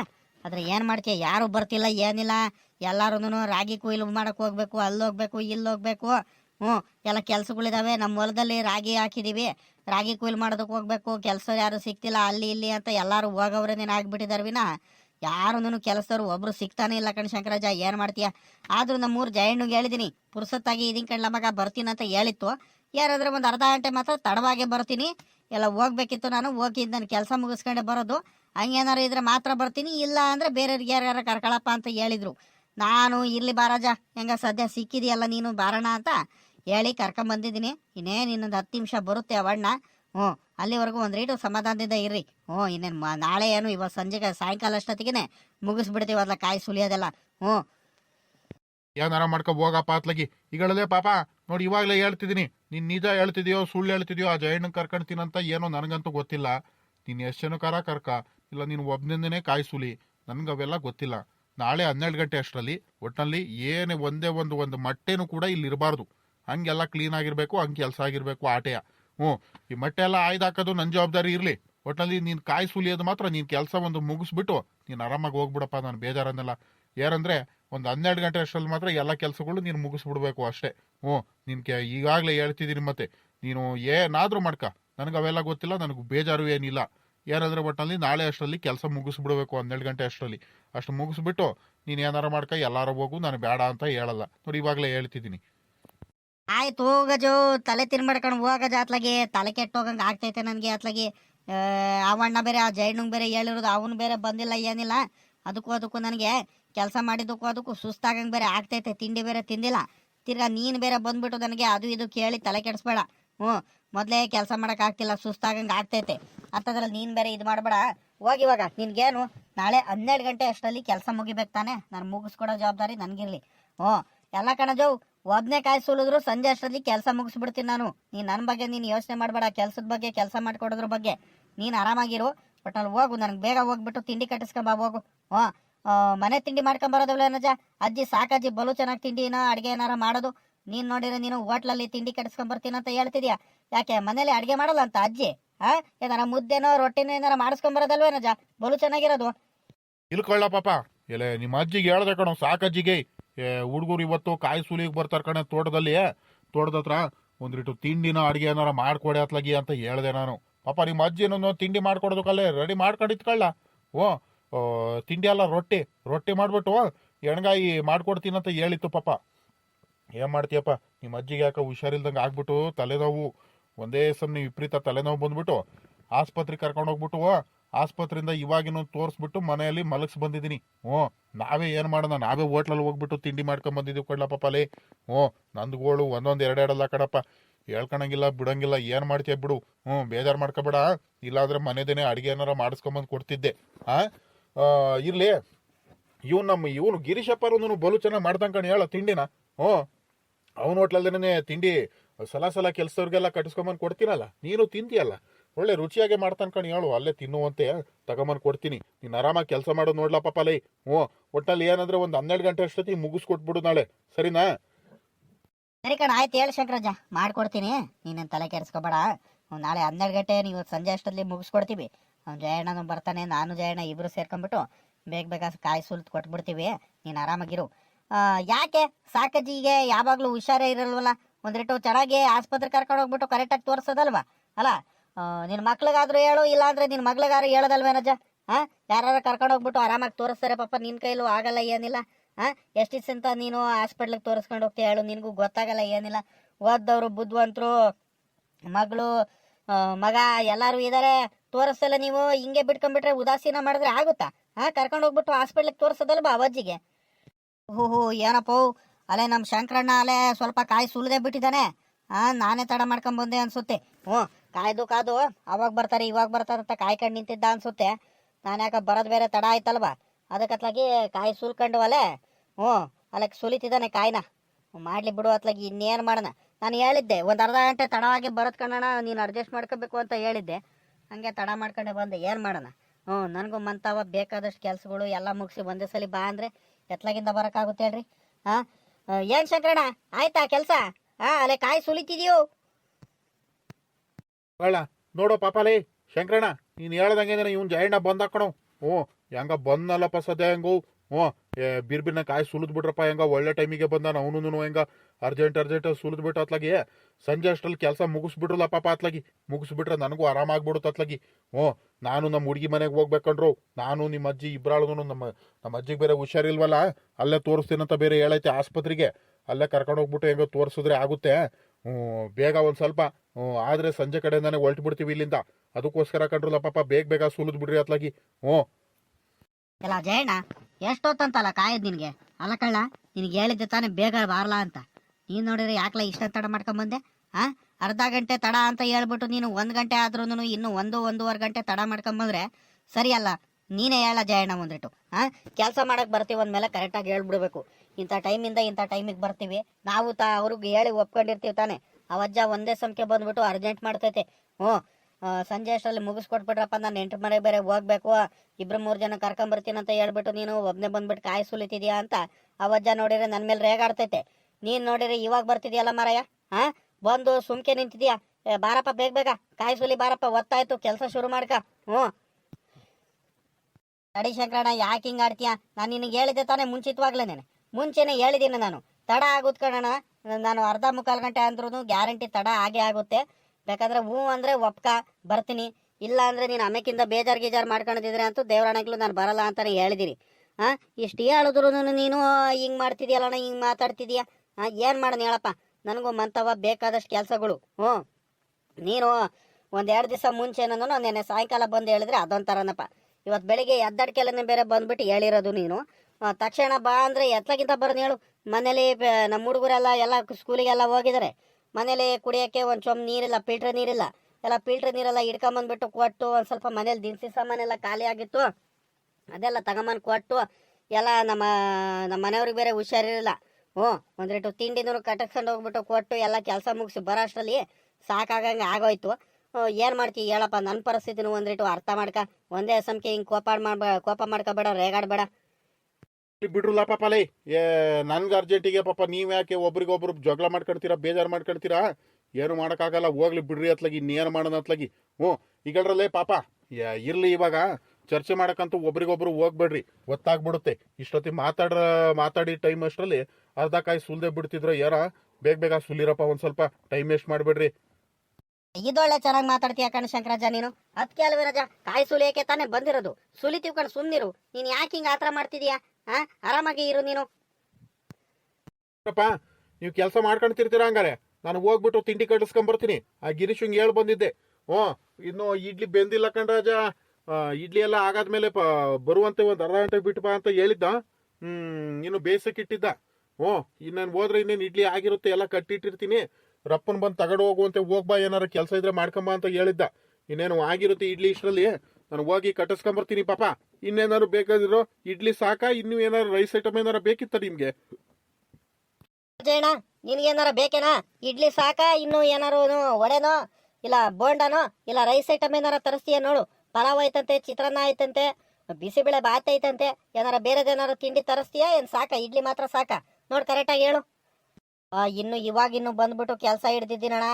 ಆದರೆ ಏನು ಮಾಡ್ತೀಯ? ಯಾರು ಬರ್ತಿಲ್ಲ, ಏನಿಲ್ಲ. ಎಲ್ಲರೂ ರಾಗಿ ಕೊಯ್ಲು ಮಾಡೋಕ್ಕೆ ಹೋಗ್ಬೇಕು, ಅಲ್ಲಿ ಹೋಗ್ಬೇಕು, ಇಲ್ಲಿ ಹೋಗ್ಬೇಕು. ಹ್ಞೂ, ಎಲ್ಲ ಕೆಲಸಗಳಿದ್ದಾವೆ ನಮ್ಮ ಹೊಲದಲ್ಲಿ ರಾಗಿ ಹಾಕಿದೀವಿ. ರಾಗಿ ಕೊಯ್ಲು ಮಾಡೋದಕ್ಕೆ ಹೋಗ್ಬೇಕು. ಕೆಲಸ ಯಾರು ಸಿಗ್ತಿಲ್ಲ, ಅಲ್ಲಿ, ಇಲ್ಲಿ ಅಂತ ಎಲ್ಲರೂ ಹೋಗೋವ್ರೇನೇನು ಆಗಿಬಿಟ್ಟಿದ್ದಾರೆ ವಿನ. ಯಾರು ಕೆಲಸದವ್ರು ಒಬ್ರು ಸಿಗ್ತಾನೆ ಇಲ್ಲ ಕಣ್ ಶಂಕರಾಜ, ಏನು ಮಾಡ್ತೀಯ? ಆದ್ರೂ ನಮ್ಮೂರು ಜಯಣ್ಣಗೆ ಹೇಳಿದ್ದೀನಿ ಪುರ್ಸತ್ತಾಗಿ ಇದೀನಿ ಕಣ್ಣ ಮಗ ಬರ್ತೀನಿ ಅಂತ ಹೇಳಿತ್ತು. ಯಾರಾದ್ರೂ ಒಂದು ಅರ್ಧ ಗಂಟೆ ಮಾತ್ರ ತಡವಾಗೆ ಬರ್ತೀನಿ. ಎಲ್ಲ ಹೋಗ್ಬೇಕಿತ್ತು ನಾನು, ಹೋಗಿ ನಾನು ಕೆಲಸ ಮುಗಿಸ್ಕೊಂಡೆ ಬರೋದು. ಹಂಗೇನಾರು ಇದ್ರೆ ಮಾತ್ರ ಬರ್ತೀನಿ, ಇಲ್ಲ ಅಂದ್ರೆ ಬೇರೆಯವ್ರಿಗೆ ಯಾರ್ಯಾರ ಕರ್ಕೊಳಪ್ಪ ಅಂತ ಹೇಳಿದ್ರು. ನಾನು ಇಲ್ಲಿ ಬಾರಾಜ ಹೆಂಗ ಸದ್ಯ ಸಿಕ್ಕಿದೆಯಲ್ಲ ನೀನು, ಬಾರಣ ಅಂತ ಹೇಳಿ ಕರ್ಕೊಂಬಂದಿದ್ದೀನಿ. ಇನ್ನೇನು ಇನ್ನೊಂದು ಹತ್ತು ನಿಮಿಷ ಬರುತ್ತೆ ಅವಣ್ಣ. ಹ್ಞೂ ಅಲ್ಲಿವರೆಗೂ ಒಂದು ರೇಟು ಸಮಾಧಾನದಿಂದ ಇರ್ರಿ. ಹ್ಞೂ, ಇನ್ನೇನು ನಾಳೆ ಏನು, ಇವತ್ತು ಸಂಜೆಗೆ ಸಾಯಂಕಾಲ ಅಷ್ಟೊತ್ತಿಗೆ ಅದಲ್ಲ ಕಾಯಿ ಸುಲಿಯೋದೆಲ್ಲ. ಹ್ಞೂ. ಏನಾರ ಮಾಡ್ಕೊ ಹೋಗಪ್ಪ ಅತ್ಲಗಿ. ಈಗಳಲ್ಲೇ ಪಾಪ, ನೋಡಿ ಇವಾಗಲೇ ಹೇಳ್ತಿದ್ದೀನಿ ನೀನು ನಿಜ ಹೇಳ್ತಿದ್ಯೋ, ಸುಳ್ಳು ಹೇಳ್ತಿದ್ಯೋ, ಆ ಜಯಣ್ಣನ ಕರ್ಕೊಂತೀನಂತ ಏನೋ ನನಗಂತೂ ಗೊತ್ತಿಲ್ಲ. ನೀನು ಎಷ್ಟು ಕರ ಕರ್ಕ. ಇಲ್ಲ, ನೀನು ಒಬ್ಬನಿಂದನೇ ಕಾಯಿ ಸುಲಿ. ನನಗೆ ಅವೆಲ್ಲ ಗೊತ್ತಿಲ್ಲ. ನಾಳೆ ಹನ್ನೆರಡು ಗಂಟೆ ಅಷ್ಟರಲ್ಲಿ ಒಟ್ಟಿನಲ್ಲಿ ಏನೇ ಒಂದೇ ಒಂದು ಒಂದು ಮಟ್ಟೆನೂ ಕೂಡ ಇಲ್ಲಿ ಇರಬಾರ್ದು ಹಂಗೆಲ್ಲ ಕ್ಲೀನ್ ಆಗಿರಬೇಕು, ಹಂಗೆ ಕೆಲಸ ಆಗಿರಬೇಕು, ಆಟೆಯ. ಹ್ಞೂ, ಈ ಮೊಟ್ಟೆ ಎಲ್ಲ ಆಯ್ದು ಹಾಕೋದು ನನ್ನ ಜವಾಬ್ದಾರಿ ಇರಲಿ. ಒಟ್ನಲ್ಲಿ ನೀನು ಕಾಯಿ ಸುಲಿಯೋದು ಮಾತ್ರ ನೀನು ಕೆಲಸ ಒಂದು ಮುಗಿಸ್ಬಿಟ್ಟು ನೀನು ಆರಾಮಾಗಿ ಹೋಗ್ಬಿಡಪ್ಪ ನಾನು ಬೇಜಾರನ್ನೆಲ್ಲ. ಏನಂದ್ರೆ ಒಂದು ಹನ್ನೆರಡು ಗಂಟೆ ಅಷ್ಟರಲ್ಲಿ ಮಾತ್ರ ಎಲ್ಲ ಕೆಲಸಗಳು ನೀನು ಮುಗಿಸ್ಬಿಡ್ಬೇಕು ಅಷ್ಟೇ. ಹ್ಞೂ, ನಿನ್ ಕೆ ಈಗಾಗಲೇ ಹೇಳ್ತಿದ್ದೀನಿ ಮತ್ತೆ. ನೀನು ಏನಾದರೂ ಮಾಡ್ಕ. ನನಗೆ ಅವೆಲ್ಲ ಗೊತ್ತಿಲ್ಲ, ನನಗೆ ಬೇಜಾರು ಏನಿಲ್ಲ. ಏನಂದ್ರೆ ಒಟ್ಟಿನಲ್ಲಿ ನಾಳೆ ಅಷ್ಟರಲ್ಲಿ ಕೆಲಸ ಮುಗಿಸ್ಬಿಡ್ಬೇಕು ಹನ್ನೆರಡು ಗಂಟೆ ಅಷ್ಟರಲ್ಲಿ. ಅಷ್ಟು ಮುಗಿಸ್ಬಿಟ್ಟು ನೀನು ಏನಾರ ಮಾಡ್ಕ, ಎಲ್ಲಾರು ಹೋಗು, ನಾನು ಬೇಡ ಅಂತ ಹೇಳಲ್ಲ. ನೋಡಿ, ಇವಾಗಲೇ ಹೇಳ್ತಿದ್ದೀನಿ. ಆಯ್ತು ಹೋಗಜು. ತಲೆ ತಿನ್ಬಡ್ಕೊಂಡು ಹೋಗಜ ಅತ್ಲಾಗೆ. ತಲೆ ಕೆಟ್ಟೋಗಂಗೆ ಆಗ್ತೈತೆ ನನಗೆ ಅತ್ಲಾಗೆ. ಅವಣ್ಣ ಬೇರೆ, ಆ ಜೈಣ್ಣಂಗೆ ಬೇರೆ ಹೇಳಿರೋದು ಅವನು ಬೇರೆ ಬಂದಿಲ್ಲ, ಏನಿಲ್ಲ. ಅದಕ್ಕೂ ಅದಕ್ಕೂ ನನಗೆ ಕೆಲಸ ಮಾಡಿದ್ದಕ್ಕೂ ಅದಕ್ಕೂ ಸುಸ್ತಾಗಂಗೆ ಬೇರೆ ಆಗ್ತೈತೆ. ತಿಂಡಿ ಬೇರೆ ತಿಂದಿಲ್ಲ. ತಿರ್ಗಾ ನೀನು ಬೇರೆ ಬಂದ್ಬಿಟ್ಟು ನನಗೆ ಅದು ಇದು ಕೇಳಿ ತಲೆ ಕೆಡಿಸ್ಬೇಡ. ಹ್ಞೂ. ಮೊದಲೇ ಕೆಲಸ ಮಾಡೋಕ್ಕಾಗ್ತಿಲ್ಲ ಸುಸ್ತಾಗಂಗೆ ಆಗ್ತೈತೆ. ಅಂಥದ್ರಲ್ಲಿ ನೀನು ಬೇರೆ ಇದು ಮಾಡಬೇಡ. ಹೋಗಿ ಇವಾಗ. ನಿನಗೇನು ನಾಳೆ ಹನ್ನೆರಡು ಗಂಟೆ ಅಷ್ಟರಲ್ಲಿ ಕೆಲಸ ಮುಗಿಬೇಕು ತಾನೆ. ನಾನು ಮುಗಿಸ್ಕೊಡೋ ಜವಾಬ್ದಾರಿ ನನಗಿರಲಿ. ಹ್ಞೂ. ಎಲ್ಲ ಕಣಜವು ಒಬ್ಬನೇ ಕಾಯಿ ಸುಲಿದ್ರು ಸಂಜೆ ಅಷ್ಟರಲ್ಲಿ ಕೆಲಸ ಮುಗಿಸ್ಬಿಡ್ತೀನಿ ನಾನು. ನೀನು ನನ್ನ ಬಗ್ಗೆ, ನೀನು ಯೋಚನೆ ಮಾಡಬೇಡ, ಕೆಲಸದ ಬಗ್ಗೆ, ಕೆಲಸ ಮಾಡ್ಕೊಡೋದ್ರ ಬಗ್ಗೆ. ನೀನು ಆರಾಮಾಗಿರು, ಬಟ್ ಅಲ್ಲಿ ಹೋಗು, ನನಗೆ ಬೇಗ ಹೋಗ್ಬಿಟ್ಟು ತಿಂಡಿ ಕಟ್ಟಿಸ್ಕೊಂಬ, ಹೋಗು. ಹಾಂ ಮನೆ ತಿಂಡಿ ಮಾಡ್ಕೊಂಬರೋದಿಲ್ಲ ಏನಜ್ಜ ಅಜ್ಜಿ ಸಾಕಜ್ಜಿ ಬಲು ಚೆನ್ನಾಗಿ ತಿಂಡಿನ ಅಡುಗೆ ಏನಾರ ಮಾಡೋದು. ನೀನು ನೋಡಿದ್ರೆ ನೀನು ಹೋಟ್ಲಲ್ಲಿ ತಿಂಡಿ ಕಟ್ಟಿಸ್ಕೊಂಬರ್ತೀನಿ ಅಂತ ಹೇಳ್ತಿದ್ಯಾ? ಯಾಕೆ, ಮನೇಲಿ ಅಡುಗೆ ಮಾಡಲ್ಲ ಅಂತ ಅಜ್ಜಿ? ಹಾ, ಏನಾರ ಮುದ್ದೆನೋ, ರೊಟ್ಟಿನೋ ಏನಾರ ಮಾಡಿಸ್ಕೊಂಬರೋದಲ್ವೇನಜ್ಜ ಬಲು ಚೆನ್ನಾಗಿರೋದು. ಇಲ್ಕೊಳ್ಳ ಪಾಪ. ಎಲೆ, ನಿಮ್ಮ ಅಜ್ಜಿಗೆ ಹೇಳ್ದೆ ಕಣೋ, ಸಾಕಜ್ಜಿಗೆ. ಹುಡುಗರು ಇವತ್ತು ಕಾಯಿ ಸುಲಿಗೆ ಬರ್ತಾರ ಕಣೆ ತೋಟದಲ್ಲಿ. ತೋಟದ ಹತ್ರ ಒಂದಿಟ್ಟು ತಿಂಡಿನ ಅಡುಗೆ ಏನಾರ ಮಾಡ್ಕೊಡಿ ಅಂತ ಹೇಳ್ದೆ ನಾನು. ಪಾಪ ನಿಮ್ಮ ಅಜ್ಜಿನೂ ತಿಂಡಿ ಮಾಡ್ಕೊಡೋದಕ್ಕಲ್ಲೇ ರೆಡಿ ಮಾಡ್ಕೊಂಡು ಇಟ್ಕೊಳ್ಳ ಓ, ತಿಂಡಿ ಅಲ್ಲ, ರೊಟ್ಟಿ. ರೊಟ್ಟಿ ಮಾಡ್ಬಿಟ್ಟು ಎಣ್ಗಾಯಿ ಅಂತ ಹೇಳಿತ್ತು ಪಾಪ. ಏನ್ ಮಾಡ್ತೀಯಪ್ಪ? ನಿಮ್ಮ ಅಜ್ಜಿಗೆ ಯಾಕೆ ಹುಷಾರಿಲ್ದಂಗೆ ಆಗ್ಬಿಟ್ಟು ತಲೆನೋವು. ಒಂದೇ ಸಮನೆ ವಿಪರೀತ ತಲೆನೋವು ಬಂದ್ಬಿಟ್ಟು ಆಸ್ಪತ್ರೆಗೆ ಕರ್ಕೊಂಡು ಹೋಗ್ಬಿಟ್ಟು ಆಸ್ಪತ್ರೆಯಿಂದ ಇವಾಗಿನೂ ತೋರಿಸ್ಬಿಟ್ಟು ಮನೆಯಲ್ಲಿ ಮಲಗಿಸ್ ಬಂದಿದ್ದೀನಿ. ಹ್ಞೂ, ನಾವೇ ಏನು ಮಾಡೋಣ? ನಾವೇ ಹೋಟ್ಲಲ್ಲಿ ಹೋಗ್ಬಿಟ್ಟು ತಿಂಡಿ ಮಾಡ್ಕೊಂಡ್ ಬಂದಿದ್ದೀವಿ ಕೊಡ್ಲಪ್ಪ ಪಾಲೆ. ಹ್ಞೂ, ನಂದುಗೋಳು ಒಂದೊಂದು ಎರಡೆರಡಲ್ಲ ಕಡಪ್ಪ ಹೇಳ್ಕೊಳಂಗಿಲ್ಲ ಬಿಡೋಂಗಿಲ್ಲ, ಏನು ಮಾಡ್ತೀಯ ಬಿಡು. ಹ್ಞೂ, ಬೇಜಾರು ಮಾಡ್ಕೊಬೇಡ. ಇಲ್ಲಾಂದ್ರೆ ಮನೆದೇನೆ ಅಡುಗೆ ಏನಾರ ಮಾಡಿಸ್ಕೊಂಬಂದು ಕೊಡ್ತಿದ್ದೆ. ಹಾಂ ಇರಲಿ. ಇವ್ನು ನಮ್ಮ, ಇವನು ಗಿರೀಶಪ್ಪರೊಂದು ಬಲು ಚೆನ್ನಾಗಿ ಹೇಳ ಹೇಳೋ ತಿಂಡಿನ. ಹ್ಞೂ, ಅವನ ಹೋಟ್ಲಲ್ದೇನೆ ತಿಂಡಿ, ಸಲ ಸಲ ಕೆಲಸದವ್ರಿಗೆಲ್ಲ ಕಟ್ಟಿಸ್ಕೊಂಬಂದು ಕೊಡ್ತೀನಲ್ಲ. ನೀನು ತಿಂತೀಯಲ್ಲ. ಒಳ್ಳೆ ರುಚಿಯಾಗಿ ಮಾಡ್ತಾನೆ ಕಣ್, ಹೇಳು, ಅಲ್ಲೇ ತಿನ್ನುವಂತೆ ತಗೊಂಬಂದು ಕೊಡ್ತೀನಿ. ನೀನು ಆರಾಮಾಗಿ ಕೆಲಸ ಮಾಡೋದು ನೋಡ್ಲಾ ಪಾಪಲೈ ಹ್ಞೂ ಒಟ್ಟಲ್ಲಿ ಏನಂದ್ರೆ ಒಂದು ಹನ್ನೆರಡು ಗಂಟೆ ಅಷ್ಟೊತ್ತಿಗೆ ಮುಗಿಸ್ಕೊಟ್ಬಿಡು ನಾಳೆ. ಸರಿನಾ? ಸರಿ ಕಣ, ಆಯ್ತು, ಹೇಳಿ ಶಂಕರಜ್ಜ ಮಾಡ್ಕೊಡ್ತೀನಿ. ನೀನೇನು ತಲೆ ಕೆರೆಸ್ಕೊಬೇಡ ನಾಳೆ ಹನ್ನೆರಡು ಗಂಟೆ ನೀವು ಸಂಜೆ ಅಷ್ಟೊತ್ತಲ್ಲಿ ಮುಗಿಸ್ಕೊಡ್ತೀವಿ. ಅವ್ನು ಜಯಣ್ಣನು ಬರ್ತಾನೆ, ನಾನು ಜಯಣ್ಣ ಇಬ್ಬರು ಸೇರ್ಕೊಂಬಿಟ್ಟು ಬೇಗ ಬೇಗ ಕಾಯಿ ಸುಲ್ತು ಕೊಟ್ಬಿಡ್ತೀವಿ. ನೀನು ಆರಾಮಾಗಿರು. ಯಾಕೆ? ಸಾಕಜ್ಜಿಗೆ ಯಾವಾಗಲೂ ಹುಷಾರೇ ಇರಲ್ವಲ್ಲ? ಒಂದಿಟ್ಟು ಚೆನ್ನಾಗಿ ಆಸ್ಪತ್ರೆ ಕರ್ಕೊಂಡು ಹೋಗ್ಬಿಟ್ಟು ಕರೆಕ್ಟಾಗಿ ತೋರಿಸೋದಲ್ವಾ? ಅಲ್ಲ ನಿನ್ನ ಮಕ್ಳಿಗಾದ್ರೂ ಹೇಳು, ಇಲ್ಲಾಂದ್ರೆ ನಿನ್ನ ಮಗ್ಳಿಗಾರು ಹೇಳೋದಲ್ವೇನಜ್ಜ ಹಾಂ ಯಾರು ಕರ್ಕೊಂಡು ಹೋಗ್ಬಿಟ್ಟು ಆರಾಮಾಗಿ ತೋರಿಸ್ತಾರೆ ಪಾಪ ನಿನ್ನ ಕೈಲೂ ಆಗಲ್ಲ, ಏನಿಲ್ಲ. ಹಾಂ ಎಷ್ಟು ಅಂತ ನೀನು ಹಾಸ್ಪಿಟ್ಲಿಗೆ ತೋರಿಸ್ಕೊಂಡು ಹೋಗ್ತೀಯ ಹೇಳು, ನಿನಗೂ ಗೊತ್ತಾಗಲ್ಲ, ಏನಿಲ್ಲ. ಓದ್ದವರು ಬುದ್ಧಿವಂತರು ಮಗಳು ಮಗ, ಎಲ್ಲರೂ ಇದ್ದಾರೆ ತೋರಿಸಲ್ಲ ನೀವು, ಹಿಂಗೆ ಬಿಟ್ಕೊಂಡ್ಬಿಟ್ರೆ ಉದಾಸೀನ ಮಾಡಿದ್ರೆ ಆಗುತ್ತಾ? ಹಾಂ ಕರ್ಕೊಂಡು ಹೋಗ್ಬಿಟ್ಟು ಹಾಸ್ಪಿಟ್ಲಿಗೆ ತೋರಿಸೋದಲ್ಲ ಬಾ ಅವಜ್ಜಿಗೆ ಹೋ ಏನಪ್ಪ ಅಲ್ಲೇ ನಮ್ಮ ಶಂಕರಣ್ಣ ಅಲ್ಲೇ ಸ್ವಲ್ಪ ಕಾಯಿ ಸುಲಿದೆ ಬಿಟ್ಟಿದ್ದಾನೆ. ಹಾಂ ನಾನೇ ತಡ ಮಾಡ್ಕೊಂಡ್ ಬಂದೆ ಅನ್ಸುತ್ತೆ. ಹ್ಞೂ ಕಾಯ್ದು ಕಾದು ಅವಾಗ ಬರ್ತಾರೆ, ಇವಾಗ ಬರ್ತಾರೆ ಅಂತ ಕಾಯ್ಕೊಂಡು ನಿಂತಿದ್ದ ಅನ್ಸುತ್ತೆ. ನಾನು ಯಾಕೆ ಬರೋದು ಬೇರೆ ತಡ ಆಯ್ತಲ್ವಾ? ಅದಕ್ಕತ್ಲಾಗಿ ಕಾಯಿ ಸುಲ್ಕೊಂಡು ಅಲ್ಲೇ ಹ್ಞೂ ಅಲ್ಲಕ್ಕೆ ಸುಲಿತಿದ್ದಾನೆ ಕಾಯಿನ. ಮಾಡ್ಲಿ ಬಿಡು ಅತ್ಲಾಗಿ, ಇನ್ನೇನು ಮಾಡೋಣ? ನಾನು ಹೇಳಿದ್ದೆ, ಒಂದು ಅರ್ಧ ಗಂಟೆ ತಡವಾಗಿ ಬರೋದ್ ಕಣಣ್ಣ, ನೀನು ಅಡ್ಜಸ್ಟ್ ಮಾಡ್ಕೋಬೇಕು ಅಂತ ಹೇಳಿದ್ದೆ. ಹಂಗೆ ತಡ ಮಾಡ್ಕೊಂಡೆ ಬಂದು, ಏನು ಮಾಡೋಣ? ಹ್ಞೂ, ನನಗೂ ಮಂತಾವ ಬೇಕಾದಷ್ಟು ಕೆಲಸಗಳು ಎಲ್ಲ ಮುಗಿಸಿ ಒಂದೇ ಸಲ ಬಾ ಅಂದರೆ ಎತ್ಲಾಗಿಂದ ಬರೋಕ್ಕಾಗುತ್ತೆ ಹೇಳ್ರಿ. ಹಾಂ, ಏನು ಶಂಕರಣ್ಣ, ಆಯ್ತಾ ಕೆಲಸ? ಹಾಂ, ಅಲ್ಲೇ ಕಾಯಿ ಸುಲಿತಿದ್ಯೋ? ಹೇಳ ನೋಡೋ ಪಾಪಾಲೇ, ಶಂಕರಣ್ಣ, ನೀನು ಹೇಳ್ದಂಗೆ ಇವ್ನು ಜಯಣ್ಣ ಬಂದ್ ಹಾಕೋಣ ಹ್ಞೂ, ಹೆಂಗ ಬಂದಲ್ಲಪ್ಪ ಸದ್ಯ ಹೆಂಗು. ಹ್ಞೂ, ಏ, ಬಿರ್ಬಿರ್ನ ಕಾಯಿ ಸುಲಿದ್ ಬಿಟ್ರಪ್ಪ, ಹೆಂಗ ಒಳ್ಳೆ ಟೈಮಿಗೆ ಬಂದಾನ ಅವನು ಹೆಂಗ ಅರ್ಜೆಂಟ್ ಅರ್ಜೆಂಟ್ ಸುಲಿದ್ ಬಿಟ್ಟು ಅತ್ಲಾಗಿ. ಸಂಜೆ ಅಷ್ಟ್ರಲ್ಲಿ ಕೆಲಸ ಮುಗಿಸ್ಬಿಟ್ರಲ್ಲ ಪಾಪ ಅತ್ಲಾಗಿ. ಮುಗಿಸ್ಬಿಟ್ರೆ ನನಗೂ ಆರಾಮಾಗ್ಬಿಡುತ್ತೆ ಅತ್ಲಾಗಿ. ಹ್ಞೂ, ನಾನು ನಮ್ಮ ಹುಡುಗಿ ಮನೆಗೆ ಹೋಗ್ಬೇಕಂಡ್ರು ನಾನು ನಿಮ್ಮ ಅಜ್ಜಿ ಇಬ್ಬರಾಳು ನಮ್ಮ ನಮ್ಮ ಅಜ್ಜಿಗೆ ಬೇರೆ ಹುಷಾರಿಲ್ವಲ್ಲ? ಅಲ್ಲೇ ತೋರಿಸ್ತೀನಂತ ಬೇರೆ ಹೇಳೈತೆ ಆಸ್ಪತ್ರೆಗೆ. ಅಲ್ಲೇ ಕರ್ಕೊಂಡು ಹೋಗ್ಬಿಟ್ಟು ಹೆಂಗೋ ತೋರಿಸಿದ್ರೆ ಆಗುತ್ತೆ. ಬೇಗ ಒಂದು ಸ್ವಲ್ಪ ಆದರೆ ಸಂಜೆ ಕಡೆಯಿಂದಾನೆ ಹೊಲ್ಟು ಬಿಡ್ತೀವಿ ಇಲ್ಲಿಂದ. ಅದಕ್ಕೋಸ್ಕರ ಕಂಡ್ರಲ್ಲ ಪಾಪ, ಬೇಗ ಬೇಗ ಸುಲಿದ್ ಬಿಡ್ರಿ ಅತ್ಲಾಗಿ. ಹ್ಞೂ. ಇಲ್ಲ ಜಯಣ್ಣ, ಎಷ್ಟೊತ್ತಂತಲ್ಲ ಕಾಯದ್ ನಿನಗೆ? ಅಲ್ಲ ಕಳ್ಳ, ನಿನಗೆ ಹೇಳಿದ್ದೆ ತಾನೇ ಬೇಗ ಬಾರಲ್ಲ ಅಂತ. ನೀನು ನೋಡಿದ್ರೆ ಯಾಕಲ ಇಷ್ಟ ತಡ ಮಾಡ್ಕೊಂಬಂದೆ ಆ? ಅರ್ಧ ಗಂಟೆ ತಡ ಅಂತ ಹೇಳ್ಬಿಟ್ಟು ನೀನು ಒಂದು ಗಂಟೆ ಆದ್ರೂ ಇನ್ನು ಒಂದು, ಒಂದೂವರೆ ಗಂಟೆ ತಡ ಮಾಡ್ಕೊಂಬಂದ್ರೆ ಸರಿ ಅಲ್ಲ ನೀನೇ ಹೇಳ ಜಯಣ್ಣ ಒಂದಿಟ್ಟು ಆ? ಕೆಲಸ ಮಾಡಕ್ ಬರ್ತೀವಿ ಅಂದಮೇಲೆ ಕರೆಕ್ಟಾಗಿ ಹೇಳ್ಬಿಡ್ಬೇಕು. ಇಂಥ ಟೈಮಿಂದ ಇಂಥ ಟೈಮಿಗೆ ಬರ್ತೀವಿ. ನಾವು ತಾ ಅವ್ರಿಗೆ ಹೇಳಿ ಒಪ್ಕೊಂಡಿರ್ತೀವಿ ತಾನೆ. ಅವಜ್ಜ ಒಂದೇ ಸಂಖ್ಯೆ ಬಂದ್ಬಿಟ್ಟು ಅರ್ಜೆಂಟ್ ಮಾಡ್ತೈತೆ. ಹ್ಞೂ ಸಂಜೆ ಅಷ್ಟರಲ್ಲಿ ಮುಗಿಸ್ಕೊಟ್ಬಿಟ್ರಪ್ಪ, ನಾನು ನೆಂಟ್ರ ಮನೆ ಬೇರೆ ಹೋಗ್ಬೇಕು. ಇಬ್ರು ಮೂರು ಜನ ಕರ್ಕೊಂಬರ್ತೀನಿ ಅಂತ ಹೇಳ್ಬಿಟ್ಟು ನೀನು ಒಬ್ಬನೇ ಬಂದ್ಬಿಟ್ಟು ಕಾಯಿ ಸುಲಿತಿದ್ಯಾ ಅಂತ ಅವಜ್ಜ ನೋಡಿದ್ರೆ ನನ್ನ ಮೇಲೆ ರೇಗಾಡ್ತೈತೆ ನೀನು ನೋಡಿದ್ರೆ ಇವಾಗ ಬರ್ತಿದ್ಯಲ್ಲ ಮಾರಾಯ? ಹಾಂ, ಬಂದು ಸುಮ್ಕೆ ನಿಂತಿದ್ಯಾ? ಬಾರಪ್ಪ, ಬೇಗ ಬೇಗ. ಕಾಯಿ ಸುಲಿ ಬಾರಪ್ಪ ಒತ್ತಾಯ್ತು ಕೆಲಸ ಶುರು ಮಾಡ್ಕ. ಹ್ಞೂ. ತಡಿ ಶಂಕರಣ್ಣ, ಯಾಕೆ ಹಿಂಗೆ ಆಡ್ತೀಯ? ನಾನು ನಿನಗೆ ಹೇಳಿದ್ದೆ ತಾನೇ, ಮುಂಚಿತವಾಗ್ಲೇ ಮುಂಚೆನೆ ಹೇಳಿದ್ದೀನಿ ನಾನು. ತಡ ಆಗುತ್ತೆ ಕಣಣ್ಣ. ನಾನು ಅರ್ಧ ಮುಕ್ಕಾಲು ಗಂಟೆ ಅಂದ್ರೂ ಗ್ಯಾರಂಟಿ ತಡ ಆಗೇ ಆಗುತ್ತೆ. ಬೇಕಾದ್ರೆ ಹ್ಞೂ ಅಂದರೆ ಒಪ್ಕ, ಬರ್ತೀನಿ. ಇಲ್ಲ ಅಂದರೆ ನೀನು ಅಮೇಕಿಂದ ಬೇಜಾರು ಗೀಜಾರು ಮಾಡ್ಕೊಂಡಿದ್ರೆ ಅಂತೂ ದೇವರಾಣಗ್ಲು ನಾನು ಬರಲ್ಲ ಅಂತಾನೆ ಹೇಳಿದಿರಿ ಹಾಂ ಇಷ್ಟು ಹೇಳಿದ್ರು ನೀನು ಹಿಂಗೆ ಮಾಡ್ತಿದ್ಯಲ್ಲಣ್ಣ ಹಿಂಗೆ ಮಾತಾಡ್ತಿದ್ಯಾ? ಹಾಂ ಏನು ಮಾಡೋಣ ಹೇಳಪ್ಪ? ನನಗೂ ಮಂತವ ಬೇಕಾದಷ್ಟು ಕೆಲಸಗಳು. ಹ್ಞೂ. ನೀನು ಒಂದು ಎರಡು ದಿವಸ ಮುಂಚೆ ನಾನು ನೆನ್ನೆ ಸಾಯಂಕಾಲ ಬಂದು ಹೇಳಿದ್ರೆ ಅದೊಂಥರನಪ್ಪ ಇವತ್ತು ಬೆಳಿಗ್ಗೆ ಎದ್ದಡ್ಕೆಲ್ಲೇ ಬೇರೆ ಬಂದ್ಬಿಟ್ಟು ಹೇಳಿರೋದು ನೀನು. ತಕ್ಷಣ ಬಾ ಅಂದರೆ ಎತ್ಲಗಿಂತ ಬರೋದು ಹೇಳು. ಮನೇಲಿ ನಮ್ಮ ಹುಡುಗರೆಲ್ಲ ಎಲ್ಲ ಸ್ಕೂಲಿಗೆಲ್ಲ ಹೋಗಿದ್ದಾರೆ ಮನೇಲಿ ಕುಡಿಯೋಕ್ಕೆ ಒಂದು ಚೊಂಬ್ ನೀರಿಲ್ಲ, ಫಿಲ್ಟ್ರ್ ನೀರಿಲ್ಲ. ಎಲ್ಲ ಫಿಲ್ಟ್ರ್ ನೀರೆಲ್ಲ ಹಿಡ್ಕೊಂಬಂದ್ಬಿಟ್ಟು ಕೊಟ್ಟು ಒಂದು ಸ್ವಲ್ಪ ಮನೇಲಿ ದಿನಸಿ ಸಾಮಾನೆಲ್ಲ ಖಾಲಿ ಆಗಿತ್ತು. ಅದೆಲ್ಲ ತಗೊಂಬಂದು ಕೊಟ್ಟು ಎಲ್ಲ ನಮ್ಮ ನಮ್ಮ ಮನೆಯವ್ರಿಗೆ ಬೇರೆ ಹುಷಾರಿರಲಿಲ್ಲ. ಹ್ಞೂ ರೇಟು ತಿಂಡಿನೂ ಕಟ್ಟಿಸ್ಕೊಂಡು ಹೋಗ್ಬಿಟ್ಟು ಕೊಟ್ಟು ಎಲ್ಲ ಕೆಲಸ ಮುಗಿಸಿ ಬರೋ ಅಷ್ಟರಲ್ಲಿ ಸಾಕಾಗಂಗೆ ಆಗೋಯ್ತು. ಏನು ಮಾಡ್ತೀವಿ ಹೇಳಪ್ಪ ನನ್ನ ಪರಿಸ್ಥಿತಿನೂ ರೇಟು ಅರ್ಥ ಮಾಡ್ಕ. ಒಂದೇ ಸಮಕ್ಕೆ ಹಿಂಗೆ ಕೋಪ ಮಾಡ್ಬೇಡ ಕೋಪ ಮಾಡ್ಕೋಬೇಡ, ರೇಗಾಡ್ಬೇಡ. ಬಿಡ್ರಲ್ಲ ಪಾಪ ಲೇ. ಏ, ನನ್ಗೆ ಅರ್ಜೆಂಟಿಗೆ ಪಾಪ ನೀವು ಯಾಕೆ ಒಬ್ರಿಗೊಬ್ರು ಜಗಳ ಮಾಡ್ಕೊಳ್ತೀರಾ ಬೇಜಾರು ಮಾಡ್ಕೊಳ್ತೀರಾ ಏನು ಮಾಡೋಕ್ಕಾಗಲ್ಲ, ಹೋಗ್ಲಿ ಬಿಡ್ರಿ ಅತ್ಲಾಗಿ ಇನ್ನೇನು ಮಾಡೋಣ ಅತ್ಲಾಗಿ. ಹ್ಞೂ ಈಗಳ್ರಲ್ಲೇ ಪಾಪ ಇರ್ಲಿ ಇವಾಗ. ಚರ್ಚೆ ಮಾಡೋಕ್ಕಂತೂ ಒಬ್ರಿಗೊಬ್ರು ಹೋಗ್ಬೇಡ್ರಿ, ಗೊತ್ತಾಗ್ಬಿಡುತ್ತೆ. ಇಷ್ಟೊತ್ತಿ ಮಾತಾಡ್ರ, ಮಾತಾಡಿ ಟೈಮ್ ಅಷ್ಟರಲ್ಲಿ ಅರ್ಧ ಕಾಯಿ ಸುಲ್ದೆ ಬಿಡ್ತಿದ್ರೆ ಯಾರ? ಬೇಗ ಬೇಗ ಸುಲಿರಪ್ಪ ಒಂದು ಸ್ವಲ್ಪ ಟೈಮ್ ವೇಸ್ಟ್ ಮಾಡಬೇಡ್ರಿ. ಇದೊಳ್ಳೆ ಚೆನ್ನಾಗಿ ಮಾತಾಡ್ತೀಯ ಕಣ ಶಂಕರಾಜ ನೀನು? ಅದಕ್ಕೆ ಅಲ್ವೇ ರಜ ಕಾಯಿ ಸುಲಿಯಕ್ಕೆ ತಾನೇ ಬಂದಿರೋದು. ಸುಲಿತೀವಿ ಕಣ್ ಸುಮ್ನಿರು. ನೀನು ಯಾಕೆ ಹಿಂಗೆ ಆತರ ಮಾಡ್ತಿದೀಯಾ? ಹಾ ಆರಾಮಾಗಿ ಇರು ನೀನು. ನೀವು ಕೆಲಸ ಮಾಡ್ಕೊಂತಿರ್ತೀರ ಹಂಗಾರೆ? ನಾನು ಹೋಗ್ಬಿಟ್ಟು ತಿಂಡಿ ಕಟ್ಟಿಸ್ಕೊಂಬರ್ತೀನಿ ಆ ಗಿರೀಶ್ ಹಿಂಗೆ ಹೇಳಿ ಬಂದಿದ್ದೆ. ಓ ಇನ್ನು ಇಡ್ಲಿ ಬೆಂದಿಲ್ಲ ಕಣ್ರಾಜ. ಆ, ಇಡ್ಲಿ ಎಲ್ಲ ಆಗಾದ್ಮೇಲೆ ಪ ಬರುವಂತೆ ಒಂದು ಅರ್ಧ ಗಂಟೆ ಬಿಟ್ಟು ಬಾ ಅಂತ ಹೇಳಿದ್ದ. ಹ್ಞೂ ಇನ್ನು ಬೇಸಕ್ಕಿಟ್ಟಿದ್ದ ಹ್ಞೂ ಇನ್ನೇನು ಹೋದ್ರೆ ಇನ್ನೇನು ಇಡ್ಲಿ ಆಗಿರುತ್ತೆ ಎಲ್ಲ ಕಟ್ಟಿಟ್ಟಿರ್ತೀನಿ. ರಪ್ಪನ್ ಬಂದು ತಗೊಂಡು ಹೋಗುವಂತೆ ಹೋಗ್ಬಾ ಏನಾರ ಕೆಲಸ ಇದ್ರೆ ಮಾಡ್ಕೊಂಬಾ ಅಂತ ಹೇಳಿದ್ದ. ಇನ್ನೇನು ಆಗಿರುತ್ತೆ ಇಡ್ಲಿ ಇಷ್ಟರಲ್ಲಿ? ನಾನು ಹೋಗಿ ಕಟ್ಟಿಸ್ಕೊಂಬರ್ತೀನಿ, ಪಾಪ. ಇನ್ನೇನಾದ್ರು ಬೇಕಾದಿರೋ ಇಡ್ಲಿ ಸಾಕಾ, ಇನ್ನು ಏನಾದ್ರು ರೈಸ್ ಐಟಮ್ ಏನಾರು ಬೇಕಿತ್ತ ನಿಮ್ಗೆ? ನಿನ್ಗೇನಾರ ಬೇಕೇನಾ? ಇಡ್ಲಿ ಸಾಕ, ಇನ್ನು ಏನಾರು ವಡೆನೋ, ಇಲ್ಲ ಬೋಂಡನೋ, ಇಲ್ಲ ರೈಸ್ ಐಟಮ್ ಏನಾರ ತರಿಸ್ತೀಯ ನೋಡು. ಪಲಾವ್ ಐತಂತೆ, ಚಿತ್ರಾನ್ನ ಐತಂತೆ, ಬಿಸಿಬೇಳೆ ಬಾತ್ ಐತಂತೆ ಏನಾರ ಬೇರೆದೇನಾರು ತಿಂಡಿ ತರಿಸ್ತೀಯಾ? ಏನ್ ಸಾಕ? ಇಡ್ಲಿ ಮಾತ್ರ ಸಾಕ? ನೋಡ್ ಕರೆಕ್ಟಾಗಿ ಹೇಳು. ಇನ್ನು ಇವಾಗ ಇನ್ನು ಬಂದ್ಬಿಟ್ಟು ಕೆಲಸ ಹಿಡ್ದಿದ್ದೀನಣ್ಣ.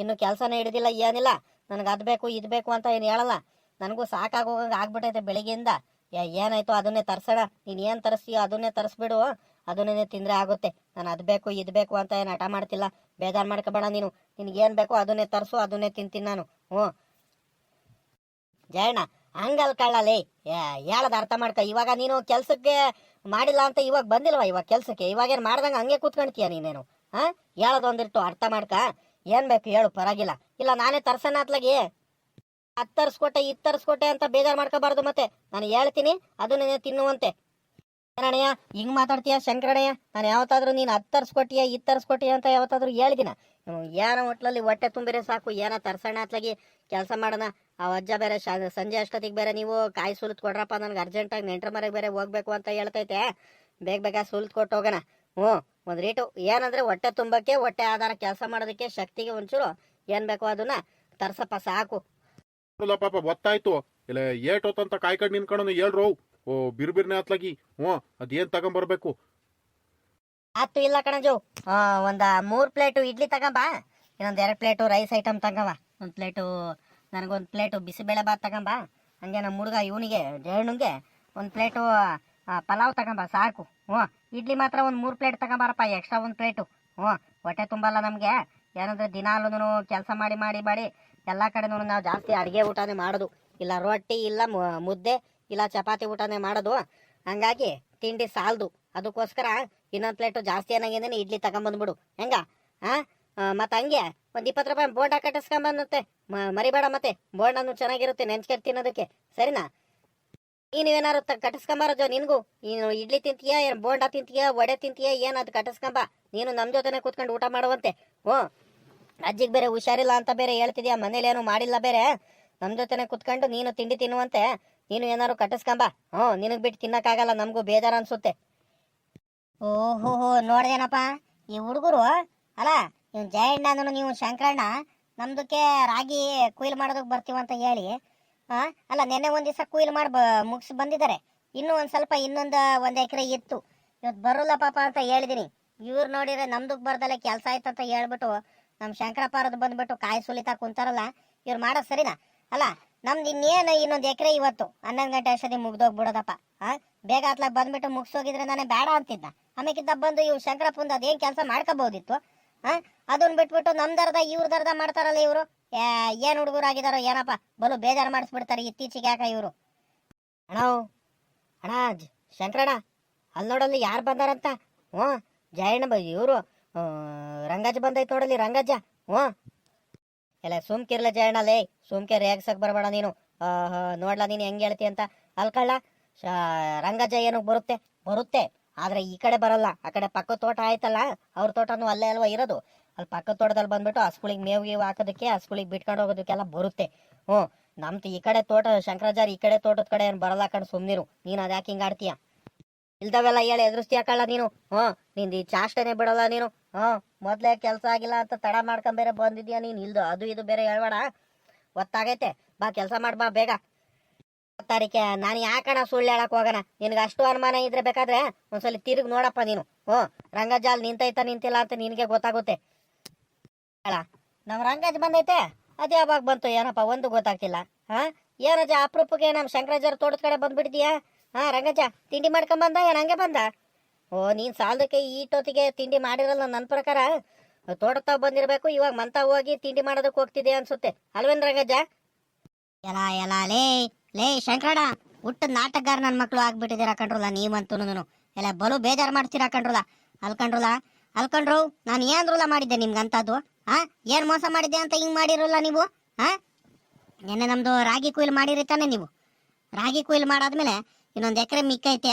ಇನ್ನು ಕೆಲಸನೇ ಹಿಡ್ದಿಲ್ಲ, ಏನಿಲ್ಲ. ನನಗೆ ಅದು ಬೇಕು, ಇದು ಬೇಕು ಅಂತ ಏನು ಹೇಳಲ್ಲ. ನನಗೂ ಸಾಕಾಗೋಗಂಗೆ ಆಗ್ಬಿಟ್ಟೈತೆ ಬೆಳಿಗ್ಗೆಯಿಂದ. ಏನಾಯ್ತು? ಅದನ್ನೇ ತರ್ಸೋಣ. ನೀನು ಏನು ತರಿಸ್ತೀಯೋ ಅದನ್ನೇ ತರಿಸ್ಬಿಡು. ಅದನ್ನೇ ತಿಂದರೆ ಆಗುತ್ತೆ. ನಾನು ಅದು ಬೇಕು, ಇದು ಬೇಕು ಅಂತ ಏನು ಹಠ ಮಾಡ್ತಿಲ್ಲ. ಬೇಜಾರು ಮಾಡ್ಕೋಬೇಡ ನೀನು. ನಿನಗೇನು ಬೇಕೋ ಅದನ್ನೇ ತರಿಸು, ಅದನ್ನೇ ತಿಂತೀನಿ ನಾನು. ಹ್ಞೂ. ಜಯಣ್ಣ, ಹಂಗಲ್ ಕಳ್ಳಲಿ ಹೇಳದ ಅರ್ಥ ಮಾಡ್ಕ. ಇವಾಗ ನೀನು ಕೆಲಸಕ್ಕೆ ಮಾಡಿಲ್ಲ ಅಂತ ಇವಾಗ ಬಂದಿಲ್ವಾ? ಇವಾಗ ಕೆಲ್ಸಕ್ಕೆ? ಇವಾಗೇನು ಮಾಡ್ದಂಗೆ ಹಂಗೆ ಕೂತ್ಕೊಂಡ್ತೀಯ ನೀನೇನು? ಹಾ? ಹೇಳೋದು ಒಂದಿಟ್ಟು ಅರ್ಥ ಮಾಡ್ಕ. ಏನು ಬೇಕು ಹೇಳು, ಪರವಾಗಿಲ್ಲ. ಇಲ್ಲ, ನಾನೇ ತರ್ಸೋಣ ಅತ್ಲಾಗಿ. ಅದ್ ತರ್ಸ್ಕೊಟ್ಟೆ ಇದ್ ತರ್ಸ್ಕೊಟ್ಟೆ ಅಂತ ಬೇಜಾರು ಮಾಡ್ಕೋಬಾರ್ದು ಮತ್ತೆ. ನಾನು ಹೇಳ್ತೀನಿ ಅದನ್ನೇ ತಿನ್ನುವಂತೆ. ಏನಣ್ಣಯ್ಯ ಹಿಂಗ್ ಮಾತಾಡ್ತೀಯ ಶಂಕರಣ್ಣಯ್ಯ? ನಾನು ಯಾವತ್ತಾದ್ರೂ ನೀನು ಅದ್ ತರ್ಸ್ಕೊಟ್ಟಿಯ ಇದ್ ತರ್ಸ್ಕೊಟ್ಟಿಯ ಅಂತ ಯಾವತ್ತಾದ್ರೂ ಹೇಳಿದಿನ? ಏನೋ ಹೊಟ್ಲಲ್ಲಿ ಹೊಟ್ಟೆ ತುಂಬಿರೆ ಸಾಕು ಏನೋ ತರ್ಸೋಣ ಅತ್ಲಾಗಿ ಕೆಲಸ ಮಾಡೋಣ. ಆ ಅಜ್ಜ ಬೇರೆ ಸಂಜೆ ಅಷ್ಟೊತ್ತಿಗೆ ಬೇರೆ ನೀವು ಕಾಯಿ ಸುಲಿದ್ ಕೊಡ್ರಪ್ಪ, ನನಗೆ ಅರ್ಜೆಂಟಾಗಿ ನೆಂಟ್ರ ಮನೆಗೆ ಬೇರೆ ಹೋಗ್ಬೇಕು ಅಂತ ಹೇಳ್ತೈತೆ. ಬೇಗ ಬೇಗ ಸುಲಿದ್ ಕೊಟ್ಟು ಹೋಗೋಣ. ಹ್ಞೂ, ಒಂದು ರೇಟು, ಏನಂದ್ರೆ ಹೊಟ್ಟೆ ತುಂಬಕ್ಕೆ, ಹೊಟ್ಟೆ ಆಧಾರ ಕೆಲಸ ಮಾಡೋದಕ್ಕೆ ಶಕ್ತಿಗೆ ಒಂಚೂರು ಏನ್ ಬೇಕೋ ಅದನ್ನ ತರ್ಸಪ್ಪ ಸಾಕು. ಇಲ್ಲ ಪಾಪ ಗೊತ್ತಾಯ್ತು ಇಲ್ಲ ಏಟ್ ಹೊತ್ತಂತ ಕಾಯ್ಕೊಂಡು ನಿನ್ಕೊಂಡು ಹೇಳ್ರು. ಓ ಬಿರ್ಬಿರ್ನೆ ಹತ್ಲಾಗಿ ಹ್ಞೂ ಅದೇನ್ ತಗೊಂಬರ್ಬೇಕು? ಆತು ಇಲ್ಲ ಕಣಜು ಆ, ಒಂದ ಮೂರ್ ಪ್ಲೇಟು ಇಡ್ಲಿ ತಗೊಂಬ. ಇನ್ನೊಂದ್ ಎರಡ್ ಪ್ಲೇಟು ರೈಸ್ ಐಟಮ್ ತಗೊಂಬ. ಒಂದ್ ಪ್ಲೇಟು ನನಗೊಂದ್ ಪ್ಲೇಟು ಬಿಸಿಬೇಳೆ ಬಾತ್ ತಗೊಂಬ. ಹಂಗೆ ನಮ್ಮ ಹುಡುಗ ಇವನಿಗೆ ಜೇಣುಗೆ ಒಂದ್ ಪ್ಲೇಟು ಪಲಾವ್ ತಗೊಂಬ ಸಾಕು. ಹ್ಞೂ ಇಡ್ಲಿ ಮಾತ್ರ ಒಂದ್ ಮೂರ್ ಪ್ಲೇಟ್ ತಗೊಂಬಾರಪ್ಪ ಎಕ್ಸ್ಟ್ರಾ ಒಂದ್ ಪ್ಲೇಟು. ಹ್ಞೂ ಹೊಟ್ಟೆ ತುಂಬಲ್ಲ ನಮ್ಗೆ. ಏನಂದ್ರೆ ದಿನಾಲೂ ಕೆಲಸ ಮಾಡಿ ಮಾಡಿ ಮಾಡಿ ಎಲ್ಲಾ ಕಡೆನೂ ನಾವು ಜಾಸ್ತಿ ಅಡುಗೆ ಊಟನೇ ಮಾಡೋದು. ಇಲ್ಲ ರೊಟ್ಟಿ, ಇಲ್ಲ ಮುದ್ದೆ, ಇಲ್ಲ ಚಪಾತಿ ಊಟನೇ ಮಾಡೋದು. ಹಂಗಾಗಿ ತಿಂಡಿ ಸಾಲದು. ಅದಕ್ಕೋಸ್ಕರ ಇನ್ನೊಂದು ಪ್ಲೇಟು ಜಾಸ್ತಿ ಏನಾಗಿದ್ದೇನೆ ಇಡ್ಲಿ ತಗೊಂಬಂದ್ಬಿಡು. ಹೆಂಗ? ಹಾಂ ಮತ್ತು ಹಂಗೆ ಒಂದು ಇಪ್ಪತ್ತು ರೂಪಾಯಿ ಬೋಂಡ ಮ, ಮರಿಬೇಡ ಮತ್ತೆ. ಬೋಂಡನು ಚೆನ್ನಾಗಿರುತ್ತೆ ನೆಂಚ್ಕೆ ತಿನ್ನೋದಕ್ಕೆ. ಸರಿನಾ? ನೀನೇನಾರು ಕಟ್ಟಿಸ್ಕೊಂಬಾರೋ ನಿನ್ಗೂ? ನೀನು ಇಡ್ಲಿ ತಿಂತೀಯ, ಏನು ಬೋಂಡ ತಿಂತೀಯ, ವಡೆ ತಿಂತೀಯ, ಏನು ಅದು ಕಟ್ಟಿಸ್ಕೊಂಬ. ನೀನು ನಮ್ಮ ಜೊತೆನೆ ಕೂತ್ಕೊಂಡು ಊಟ ಮಾಡುವಂತೆ. ಹ್ಞೂ ಅಜ್ಜಿಗೆ ಬೇರೆ ಹುಷಾರಿಲ್ಲ ಅಂತ ಬೇರೆ ಹೇಳ್ತಿದ್ಯಾ? ಮನೇಲಿ ಏನು ಮಾಡಿಲ್ಲ ಬೇರೆ? ನಮ್ ಜೊತೆನೆ ಕುತ್ಕೊಂಡು ನೀನು ತಿಂಡಿ ತಿನ್ನುವಂತೆ. ನೀನು ಏನಾರು ಕಟ್ಟಿಸ್ಕೊಂಬ. ಹ್ಞೂ ನಿನಗೆ ಬಿಟ್ಟು ತಿನ್ನಕ್ಕಾಗಲ್ಲ ನಮಗೂ ಬೇಜಾರ ಅನ್ಸುತ್ತೆ. ಓಹೋ ನೋಡ್ದೇನಪ್ಪ ಈ ಹುಡುಗರು ಅಲ್ಲ ಇವ್ ಜಯಣ್ಣನು ನೀವು ಶಂಕರಣ್ಣ ನಮ್ದಕ್ಕೆ ರಾಗಿ ಕುಯ್ಲು ಮಾಡೋದಕ್ಕೆ ಬರ್ತೀವಂತ ಹೇಳಿ ಆ, ಅಲ್ಲ ನೆನ್ನೆ ಒಂದ್ ದಿವಸ ಕುಯ್ಲು ಮಾಡಿ ಬ ಮುಗಿಸಿ ಬಂದಿದ್ದಾರೆ. ಇನ್ನೂ ಒಂದ್ ಸ್ವಲ್ಪ ಇನ್ನೊಂದು ಒಂದ್ ಎಕರೆ ಇತ್ತು. ಇವತ್ತು ಬರೋಲ್ಲ ಪಾಪ ಅಂತ ಹೇಳಿದೀನಿ. ಇವ್ರು ನೋಡಿದ್ರೆ ನಮ್ದಕ್ ಬರ್ದಲ್ಲೇ ಕೆಲಸ ಆಯ್ತು ಅಂತ ಹೇಳ್ಬಿಟ್ಟು ನಮ್ ಶಂಕರಪ್ಪರದು ಬಂದ್ಬಿಟ್ಟು ಕಾಯಿ ಸುಲಿತಾ ಕುಂತಾರಲ್ಲ, ಇವ್ರು ಮಾಡೋದು ಸರಿನಾ? ಅಲ್ಲ, ನಮ್ದು ಇನ್ನೇನು ಇನ್ನೊಂದು ಎಕರೆ ಇವತ್ತು? ಹನ್ನೊಂದು ಗಂಟೆ ಅಷ್ಟೊತ್ತಿಗೆ ಮುಗ್ದೋಗ್ಬಿಡೋದಪ್ಪ, ಆ? ಬೇಗ ಅತ್ಲಾಗ ಬಂದ್ಬಿಟ್ಟು ಮುಗಿಸೋಗಿದ್ರೆ ನಾನೇ ಬೇಡ ಅಂತಿದ್ದ ಆಮೇಕಿದ್ದ ಬಂದು ಇವ್ ಶಂಕರಪ್ಪಂದು ಅದೇನ್ ಕೆಲಸ ಮಾಡ್ಕೋಬಹುದಿತ್ತು ಹಾ ಅದನ್ನ ಬಿಟ್ಬಿಟ್ಟು ನಮ್ದರ್ಧ ಇವ್ರದರ್ಧ ಮಾಡ್ತಾರಲ್ಲ ಇವರು? ಏನ್ ಹುಡುಗರಾಗಿದಾರೋ ಏನಪ್ಪ, ಬಲು ಬೇಜಾರು ಮಾಡಿಸ್ಬಿಡ್ತಾರೆ ಇತ್ತೀಚೆಗೆ ಯಾಕ ಇವರು? ಅಣ್ಣ ಅಣ್ಣ ಶಂಕರಣ್ಣ, ಅಲ್ಲಿ ನೋಡಲ್ಲಿ ಯಾರು ಬಂದಾರಂತ? ಹ್ಞೂ ಜಯಣ್ಣ ಇವರು ರಂಗಜ್ಜ ಬಂದೈತೆ ನೋಡಲಿ ರಂಗಜ್ಜ. ಹ್ಞೂ. ಎಲ್ಲ ಸುಮ್ಕಿರ್ಲ ಜಯಣ್ಣ, ಲೇ, ಸುಮ್ಕೆ ರೇಗ್ಸಕ್ ಬರಬೇಡ ನೀನು. ನೋಡ್ಲಾ ನೀನು ಹೆಂಗ್ ಹೇಳ್ತಿ ಅಂತ. ಅಲ್ಕಳ್ಳ, ಶ- ಏನು ಬರುತ್ತೆ ಬರುತ್ತೆ. ಆದ್ರೆ ಈ ಕಡೆ ಬರಲ್ಲ. ಆ ಕಡೆ ಪಕ್ಕದ ತೋಟ ಆಯ್ತಲ್ಲ, ಅವ್ರ ತೋಟನೂ ಅಲ್ಲೇ ಅಲ್ವಾ ಇರೋದು. ಅಲ್ಲಿ ಪಕ್ಕದ ತೋಟದಲ್ಲಿ ಬಂದ್ಬಿಟ್ಟು ಹಸ್ಗಳಿಗೆ ಮೇವು ಗೀವು ಹಾಕೋದಕ್ಕೆ ಹಸ್ಗಳಿಗೆ ಬಿಟ್ಕೊಂಡು ಹೋಗೋದಕ್ಕೆಲ್ಲ ಬರುತ್ತೆ. ಹ್ಞೂ. ನಮ್ದು ಈ ಕಡೆ ತೋಟ, ಶಂಕರಾಚಾರ್ಯ ಈ ಕಡೆ ತೋಟದ ಕಡೆ ಏನು ಬರಲ್ಲ ಕಣ್, ಸುಮ್ನಿರು. ನೀನು ಅದ್ಯಾಕೆ ಹಿಂಗೆ ಆಡ್ತೀಯ? ಇಲ್ದವೆಲ್ಲ ಹೇಳಿ ಎದುರಿಸ್ತೀಯ ಕಳ್ಳ ನೀನು? ಹ್ಞೂ. ನಿಂದು ಈ ಚಾಷ್ಟನೇ ಬಿಡಲ್ಲ ನೀನು. ಹ್ಞೂ ಮೊದ್ಲೇ ಕೆಲಸ ಆಗಿಲ್ಲ ಅಂತ ತಡ ಮಾಡ್ಕೊಂಡ್ ಬೇರೆ ಬಂದಿದ್ಯಾ ನೀನು? ಇಲ್ದು, ಅದು ಇದು ಬೇರೆ ಹೇಳ್ಬೇಡ. ಗೊತ್ತಾಗೈತೆ ಬಾ, ಕೆಲಸ ಮಾಡ್, ಬಾ, ಬೇಗ. ತಾರೀಕೆ, ನಾನು ಯಾಕಣ ಸುಳ್ಳು ಹೇಳಕ್ ಹೋಗೋಣ? ನಿನಗೆ ಅಷ್ಟು ಅನುಮಾನ ಇದ್ರೆ ಬೇಕಾದ್ರೆ ಒಂದ್ಸಲಿ ತಿರುಗಿ ನೋಡಪ್ಪ ನೀನು. ಹ್ಞೂ, ರಂಗಜಾಲ್ ನಿಂತೈತ ನಿಂತಿಲ್ಲ ಅಂತ ನಿನಗೆ ಗೊತ್ತಾಗುತ್ತೆ. ಹೇಳ. ನಮ್ಮ ರಂಗಜ್ ಬಂದೈತೆ. ಅದು ಯಾವಾಗ ಬಂತು. ಏನಪ್ಪ, ಒಂದು ಗೊತ್ತಾಗ್ತಿಲ್ಲ. ಹಾ, ಏನಜ್ಜ ಅಪರೂಪಕ್ಕೆ ನಮ್ಮ ಶಂಕರಾಚಾರ್ಯ ತೋಟದ ಕಡೆ ಬಂದ್ಬಿಟ್ಟಿದ್ಯಾ? ಹಾ, ರಂಗಜ್ಜ, ತಿಂಡಿ ಮಾಡ್ಕೊಂಬಂದ ಏನ್ ಹಂಗೆ ಬಂದ? ಓ, ನೀನ್ ಸಾಲದಕ್ಕೆ ಈಟೊತ್ತಿಗೆ ತಿಂಡಿ ಮಾಡಿರಲ್ಲ ನನ್ನ ಪ್ರಕಾರ? ತೋಟದ ಬಂದಿರಬೇಕು, ಇವಾಗ ಮಂತ ಹೋಗಿ ತಿಂಡಿ ಮಾಡೋದಕ್ಕೆ ಹೋಗ್ತಿದೆ ಅನ್ಸುತ್ತೆ. ಅಲ್ವೇನ್ ರಂಗಜ್ಜ? ಎಲ್ಲ ಎಲ್ಲ ಲೇ ಲೇ ಶಂಕರಣ ಹುಟ್ಟ ನಾಟಕಗಾರ ನನ್ನ ಮಕ್ಕಳು ಆಗ್ಬಿಟ್ಟಿದ್ದೀರ ಕಂಡ್ರಲ್ಲ ನೀವಂತೂ ಎಲ್ಲ ಬಲು ಬೇಜಾರು ಮಾಡ್ತೀರಾ ಕಂಡ್ರಲ್ಲ? ಅಲ್ಕಂಡ್ರಲ್ಲ ಅಲ್ಕಂಡ್ರು ನಾನು ಏನ್ರಲ್ಲ ಮಾಡಿದ್ದೆ ನಿಮ್ಗೆ ಅಂತದ್ದು ಹಾ ಏನ್ ಮೋಸ ಮಾಡಿದ್ದೆ ಅಂತ ಹಿಂಗ್ ಮಾಡಿರಲ್ಲ ನೀವು? ಹಾ ನಿನ್ನೆ ನಮ್ದು ರಾಗಿ ಕೊಯ್ಲು ಮಾಡಿರಿ ತಾನೆ ನೀವು. ರಾಗಿ ಕೊಯ್ಲು ಮಾಡಾದ್ಮೇಲೆ ಇನ್ನೊಂದು ಎಕರೆ ಮಿಕ್ಕೈತೆ.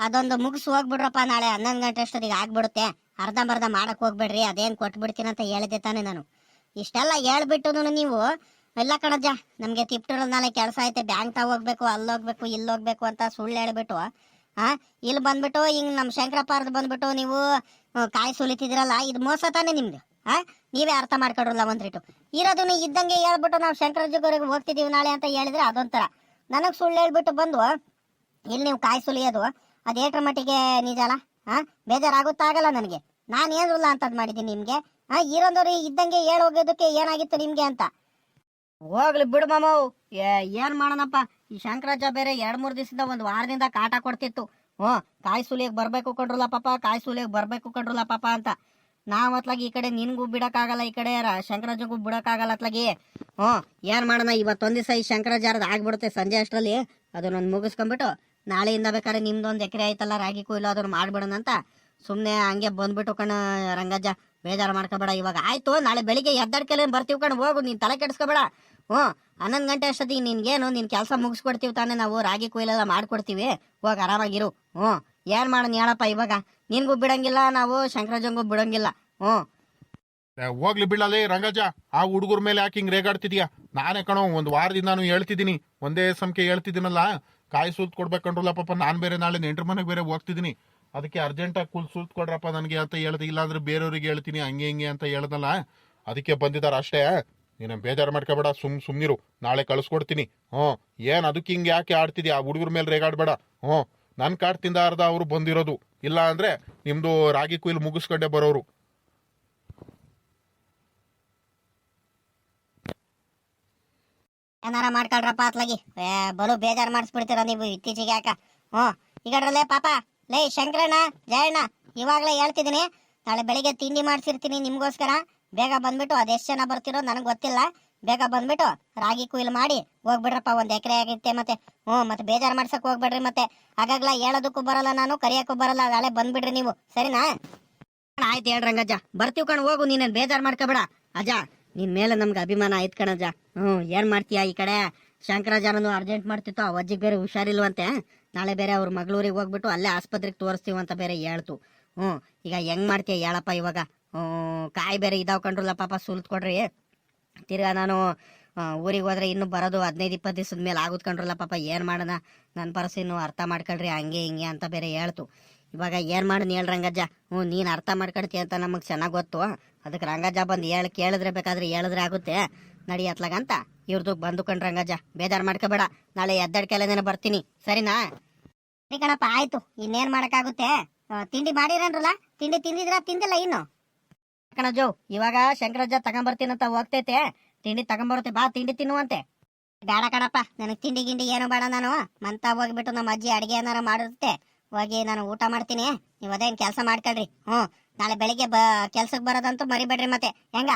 ಅದೊಂದು ಮುಗಿಸ್ ಹೋಗ್ಬಿಡ್ರಪ್ಪ ನಾಳೆ ಹನ್ನೊಂದು ಗಂಟೆ ಅಷ್ಟೊತ್ತಿಗೆ ಆಗ್ಬಿಡುತ್ತೆ. ಅರ್ಧಂಬರ್ಧ ಮಾಡಕ್ ಹೋಗ್ಬೇಡ್ರಿ, ಅದೇನ್ ಕೊಟ್ಬಿಡ್ತೀನಿ ಅಂತ ಹೇಳಿದೆ ತಾನೆ ನಾನು. ಇಷ್ಟೆಲ್ಲ ಹೇಳ್ಬಿಟ್ಟು ನೀವು ಎಲ್ಲ ಕಣಜ್ಜ, ನಮ್ಗೆ ತಿಪ್ಟೂರಲ್ಲಿ ನಾಳೆ ಕೆಲಸ ಐತೆ ಬ್ಯಾಂಕ್ ಹೋಗ್ಬೇಕು, ಅಲ್ಲಿ ಹೋಗ್ಬೇಕು, ಇಲ್ಲಿ ಹೋಗ್ಬೇಕು ಅಂತ ಸುಳ್ಳು ಹೇಳ್ಬಿಟ್ಟು, ಆ, ಇಲ್ಲಿ ಬಂದ್ಬಿಟ್ಟು, ಹಿಂಗ್ ನಮ್ ಶಂಕರಪ್ಪಾರ್ದು ಬಂದ್ಬಿಟ್ಟು ನೀವು ಕಾಯಿ ಸುಲಿತಿದಿರಲ್ಲ ಇದು ಮೋಸ ತಾನೆ ನಿಮ್ದು, ಆ? ನೀವೇ ಅರ್ಥ ಮಾಡ್ಕೊಡ್ರಲ್ಲ ಒಂದ್ರಿಟ್ಟು ಇರೋದನ್ನ ಇದ್ದಂಗೆ ಹೇಳ್ಬಿಟ್ಟು ನಾವು ಶಂಕರಾಜಗೋರಿಗೆ ಹೋಗ್ತಿದೀವಿ ನಾಳೆ ಅಂತ ಹೇಳಿದ್ರೆ ಅದೊಂಥರ. ನನಗ್ ಸುಳ್ಳು ಹೇಳ್ಬಿಟ್ಟು ಬಂದು, ಇಲ್ಲಿ ನೀವು ಕಾಯಿ ಸುಲಿಯೋದು ಅದೇಟ್ರ ಮಟ್ಟಿಗೆ ನಿಜ ಅಲ್ಲ? ಹಾ ಬೇಜಾರಾಗುತ್ತಾಗಲ್ಲ ನನಗೆ. ನಾನು ಇಲ್ಲ ಅಂತದ್ ಮಾಡಿದ್ದೀನಿ ನಿಮ್ಗೆ? ಹಾ ಇರೋದವ್ರು ಇದ್ದಂಗೆ ಹೇಳಿ ಹೋಗೋದಕ್ಕೆ ಏನಾಗಿತ್ತು ನಿಮ್ಗೆ ಅಂತ? ಹೋಗ್ಲಿ ಬಿಡು ಮಾಮ ಏನ್ ಮಾಡೋಣಪ್ಪ? ಈ ಶಂಕರಾಜ ಬೇರೆ ಎರಡ್ ಮೂರ್ ದಿವಸದಿಂದ ಒಂದು ವಾರದಿಂದ ಕಾಟ ಕೊಡ್ತಿತ್ತು. ಹ್ಞೂ, ಕಾಯಿ ಸುಲಿಗೆ ಬರ್ಬೇಕು ಕಂಡ್ರಲ್ಲ ಪಾಪ, ಕಾಯಿ ಸುಲಿಗೆ ಬರ್ಬೇಕು ಕಂಡ್ರಲ್ಲ ಪಾಪ ಅಂತ. ನಾವು ಅತ್ಲಾಗಿ ಈ ಕಡೆ ನಿನ್ಗೂ ಬಿಡಕ್ಕಾಗಲ್ಲ, ಈ ಕಡೆ ಯಾರ ಶಂಕರಾಜಗೂ ಬಿಡಕ್ಕಾಗಲ್ಲ ಅತ್ಲಾಗಿ ಹ್ಞೂ, ಏನ್ ಮಾಡೋಣ, ಇವತ್ತೊಂದು ದಿವಸ ಈ ಶಂಕರಾಚಾರ್ಯದ ಆಗ್ಬಿಡುತ್ತೆ ಸಂಜೆ ಅಷ್ಟರಲ್ಲಿ. ಅದನ್ನೊಂದು ಮುಗಿಸ್ಕೊಂಡ್ಬಿಟ್ಟು ನಾಳೆಯಿಂದ ಬೇಕಾದ್ರೆ ನಿಮ್ದೊಂದು ಎಕರೆ ಆಯ್ತಲ್ಲ, ರಾಗಿ ಕೊಯ್ಲು ಅದನ್ನು ಮಾಡ್ಬಿಡೋಣ ಅಂತ. ಸುಮ್ಮನೆ ಹಂಗೆ ಬಂದ್ಬಿಟ್ಟು ಕಣ ರಂಗಜ್ಜ, ಬೇಜಾರು ಮಾಡ್ಕೋಬೇಡ ಇವಾಗ. ಆಯಿತು, ನಾಳೆ ಬೆಳಿಗ್ಗೆ ಎದ್ದಡ್ಕೆಲ್ಲ ಬರ್ತೀವಿ ಕಣ, ಹೋಗು, ನೀನು ತಲೆ ಕೆಡಿಸ್ಕೋಬೇಡ. ಹ್ಞೂ, ಹನ್ನೊಂದು ಗಂಟೆ ಅಷ್ಟೊತ್ತಿಗೆ ನಿನ್ಗೇನು, ನಿನ್ ಕೆಲಸ ಮುಗಿಸ್ಕೊಡ್ತೀವಿ ತಾನೇ ನಾವು, ರಾಗಿ ಕೊಯ್ಲೆಲ್ಲ ಮಾಡ್ಕೊಡ್ತೀವಿ. ಹೋಗಿ ಆರಾಮಾಗಿರು. ಹ್ಞೂ, ಏನ್ ಮಾಡೋಣ ಹೇಳಪ್ಪ ಇವಾಗ? ನಿನ್ಗೂ ಬಿಡಂಗಿಲ್ಲ, ನಾವು ಶಂಕರಾಜಂಗೂ ಬಿಡಂಗಿಲ್ಲ. ಹ್ಞೂ. ಹೋಗ್ಲಿ ಬಿಡಲೇ ರಂಗಜ ಆ ಹುಡುಗರ ಮೇಲೆ ಯಾಕೆ ಹಿಂಗ್ ರೇಗಾಡ್ತಿದ್ಯಾ? ನಾನೇ ಕಣೋ, ಒಂದು ವಾರದಿಂದ ಹೇಳ್ತಿದ್ದೀನಿ, ಒಂದೇ ಸಮಕ್ಕೆ ಹೇಳ್ತಿದ್ದೀನಲ್ಲ. ಕಾಯಿ ಸುಲ್ತ್ ಕೊಡ್ಬೇಕಂಡ್ರಲ್ಲ ಪಾಪ ನಾನು ಬೇರೆ ನಾಳೆ ನೆಂಟ್ರ ಮನೆಗೆ ಬೇರೆ ಹೋಗ್ತಿದ್ದೀನಿ ಅದಕ್ಕೆ ಅರ್ಜೆಂಟಾಗಿ ಕುಲ್ ಸುಲ್ತ್ ಕೊಡ್ರಪ್ಪ ನನಗೆ ಅಂತ ಹೇಳ್ದೆ. ಇಲ್ಲಾಂದ್ರೆ ಬೇರೆಯವ್ರಿಗೆ ಹೇಳ್ತೀನಿ, ಹಂಗೆ ಹಿಂಗೆ ಅಂತ ಹೇಳ್ದಲ್ಲ. ಅದಕ್ಕೆ ಬಂದಿದ್ದಾರೆ ಅಷ್ಟೇ. ನೀನು ಬೇಜಾರು ಮಾಡ್ಕೋಬೇಡ, ಸುಮ್ ಸುಮ್ನಿರು. ನಾಳೆ ಕಳಿಸ್ಕೊಡ್ತೀನಿ. ಹ್ಞೂ, ಏನು ಅದಕ್ಕೆ ಹಿಂಗೆ ಯಾಕೆ ಆಡ್ತಿದ್ದಿ ಆ ಹುಡುಗರ ಮೇಲೆ ರೇಗಾಡ್ಬೇಡ. ಹ್ಞೂ ನನ್ನ ಕಾಡ್ತಿಂದ ಅರ್ಧ ಅವರು ಬಂದಿರೋದು. ಇಲ್ಲ ಅಂದರೆ ನಿಮ್ಮದು ರಾಗಿ ಕುಯ್ಲು ಮುಗಿಸ್ಕೊಂಡೆ ಬರೋರು. ಏನಾರ ಮಾಡ್ಕೊಳ್ರಪ್ಪ ಅತ್ಲಾಗಿ. ಏ, ಬಲು ಬೇಜಾರು ಮಾಡಿಸ್ಬಿಡ್ತೀರ ನೀವು ಇತ್ತೀಚೆಗೆ ಯಾಕ? ಹ್ಞೂ. ಈಗಡ್ರಲ್ಲೇ ಪಾಪ, ಲೇ ಶಂಕರಣ್ಣ, ಜಯಣ್ಣ, ಇವಾಗಲೇ ಹೇಳ್ತಿದ್ದೀನಿ. ನಾಳೆ ಬೆಳಿಗ್ಗೆ ತಿಂಡಿ ಮಾಡಿಸಿರ್ತೀನಿ ನಿಮಗೋಸ್ಕರ. ಬೇಗ ಬಂದ್ಬಿಟ್ಟು ಅದೆಷ್ಟು ಜನ ಬರ್ತಿರೋ ನನಗೆ ಗೊತ್ತಿಲ್ಲ. ಬೇಗ ಬಂದ್ಬಿಟ್ಟು ರಾಗಿ ಕುಯ್ಲು ಮಾಡಿ ಹೋಗ್ಬಿಡ್ರಪ್ಪ ಒಂದು ಎಕರೆ ಆಗಿತ್ತೆ ಮತ್ತೆ. ಹ್ಞೂ, ಮತ್ತೆ ಬೇಜಾರು ಮಾಡ್ಸಕ್ಕೆ ಹೋಗ್ಬೇಡ್ರಿ ಮತ್ತೆ. ಆಗಾಗ್ಲ ಹೇಳೋದಕ್ಕೂ ಬರಲ್ಲ ನಾನು, ಕರಿಯಕ್ಕೂ ಬರಲ್ಲ. ನಾಳೆ ಬಂದ್ಬಿಡ್ರಿ ನೀವು. ಸರಿನಾ? ಆಯ್ತು ಹೇಳ್ ರಂಗಜ್ಜ ಬರ್ತೀವಿ ಕಣ್, ಹೋಗು, ನೀನೇನು ಬೇಜಾರು ಮಾಡ್ಕೋಬೇಡ. ಅಜ್ಜ ನಿನ್ ಮೇಲೆ ನಮ್ಗೆ ಅಭಿಮಾನ ಆಯ್ತು ಕಣಜ. ಹ್ಞೂ ಏನು ಮಾಡ್ತೀಯ ಈ ಕಡೆ? ಶಂಕರಾಜನನು ಅರ್ಜೆಂಟ್ ಮಾಡ್ತಿತ್ತು, ಆ ಅಜ್ಜಿಗೆ ಬೇರೆ ಹುಷಾರಿಲ್ವಂತೆ. ನಾಳೆ ಬೇರೆ ಅವ್ರ ಮಗಳೂರಿಗೆ ಹೋಗ್ಬಿಟ್ಟು ಅಲ್ಲೇ ಆಸ್ಪತ್ರೆಗೆ ತೋರಿಸ್ತೀವಿ ಅಂತ ಬೇರೆ ಹೇಳ್ತು. ಹ್ಞೂ ಈಗ ಹೆಂಗ್ ಮಾಡ್ತೀಯ ಹೇಳಪ್ಪ ಇವಾಗ? ಕಾಯಿ ಬೇರೆ ಇದಾವ್ ಕಂಡ್ರಲ್ಲ ಪಾಪ ಸುಲ್ತ್ ಕೊಡ್ರಿ. ತಿರ್ಗಾ ನಾನು ಊರಿಗೆ ಹೋದ್ರೆ ಇನ್ನು ಬರೋದು ಹದಿನೈದು, ಇಪ್ಪತ್ತು ದಿವಸದ ಮೇಲೆ ಆಗುತ್ತೆ ಕಂಡ್ರಲ್ಲ ಪಾಪ ಏನು ಮಾಡೋಣ? ನನ್ನ ಪರಸಿನ್ನು ಅರ್ಥ ಮಾಡ್ಕೊಳ್ರಿ, ಹಂಗೆ, ಹಿಂಗೆ ಅಂತ ಬೇರೆ ಹೇಳ್ತು. ಇವಾಗ ಏನ್ ಮಾಡಿ ಹೇಳ್ ರಂಗಜ್ಜ. ಹ್ಞೂ, ನೀನು ಅರ್ಥ ಮಾಡ್ಕೊಳ್ತೀಯ ಅಂತ ನಮಗೆ ಚೆನ್ನಾಗಿ ಗೊತ್ತು. ಅದಕ್ಕೆ ರಂಗಜ್ಜ ಬಂದು ಹೇಳಿ ಕೇಳಿದ್ರೆ ಬೇಕಾದ್ರೆ ಹೇಳಿದ್ರೆ ಆಗುತ್ತೆ. ನಡಿ ಅತ್ಲಾಗಂತ ಇವ್ರದ್ದು ಬಂದು ಕಣ್ ರಂಗಜ್ಜ. ಬೇಜಾರು ಮಾಡ್ಕೋಬೇಡ. ನಾಳೆ ಎದ್ದಡ್ಕೆಲ್ಲದೇನೆ ಬರ್ತೀನಿ. ಸರಿನಾ? ಸರಿ ಕಣಪ್ಪ, ಆಯ್ತು. ಇನ್ನೇನ್ ಮಾಡಕ್ಕಾಗುತ್ತೆ? ತಿಂಡಿ ಮಾಡಿರನ್ರಲ್ಲ? ತಿಂಡಿ ತಿಂದಿದ್ರ, ತಿಂದಿಲ್ಲ ಇನ್ನು? ಕಣಜೋ ಇವಾಗ ಶಂಕರಜ್ಜ ತಗೊಂಬರ್ತೀನಂತ ಹೋಗ್ತೈತೆ. ತಿಂಡಿ ತಗೊಂಬರುತ್ತೆ. ಬಾ, ತಿಂಡಿ ತಿನ್ನುವಂತೆ. ಬೇಡ ಕಣಪ್ಪ. ನನಗೆ ತಿಂಡಿ ಗಿಂಡಿ ಏನು ಬೇಡ ನಾನು. ಮಂತ ಹೋಗ್ಬಿಟ್ಟು ನಮ್ಮ ಅಜ್ಜಿ ಅಡಿಗೆ ಏನಾರ ಮಾಡಿರುತ್ತೆ. ಹೋಗಿ ನಾನು ಊಟ ಮಾಡ್ತೀನಿ. ನೀವು ಅದೇನು ಕೆಲಸ ಮಾಡ್ಕೊಳ್ರಿ. ಹ್ಞೂ ನಾಳೆ ಬೆಳಿಗ್ಗೆ ಬ ಕೆಲ್ಸಕ್ಕೆ ಬರೋದಂತೂ ಮರಿಬೇಡ್ರಿ ಮತ್ತೆ. ಹೆಂಗ?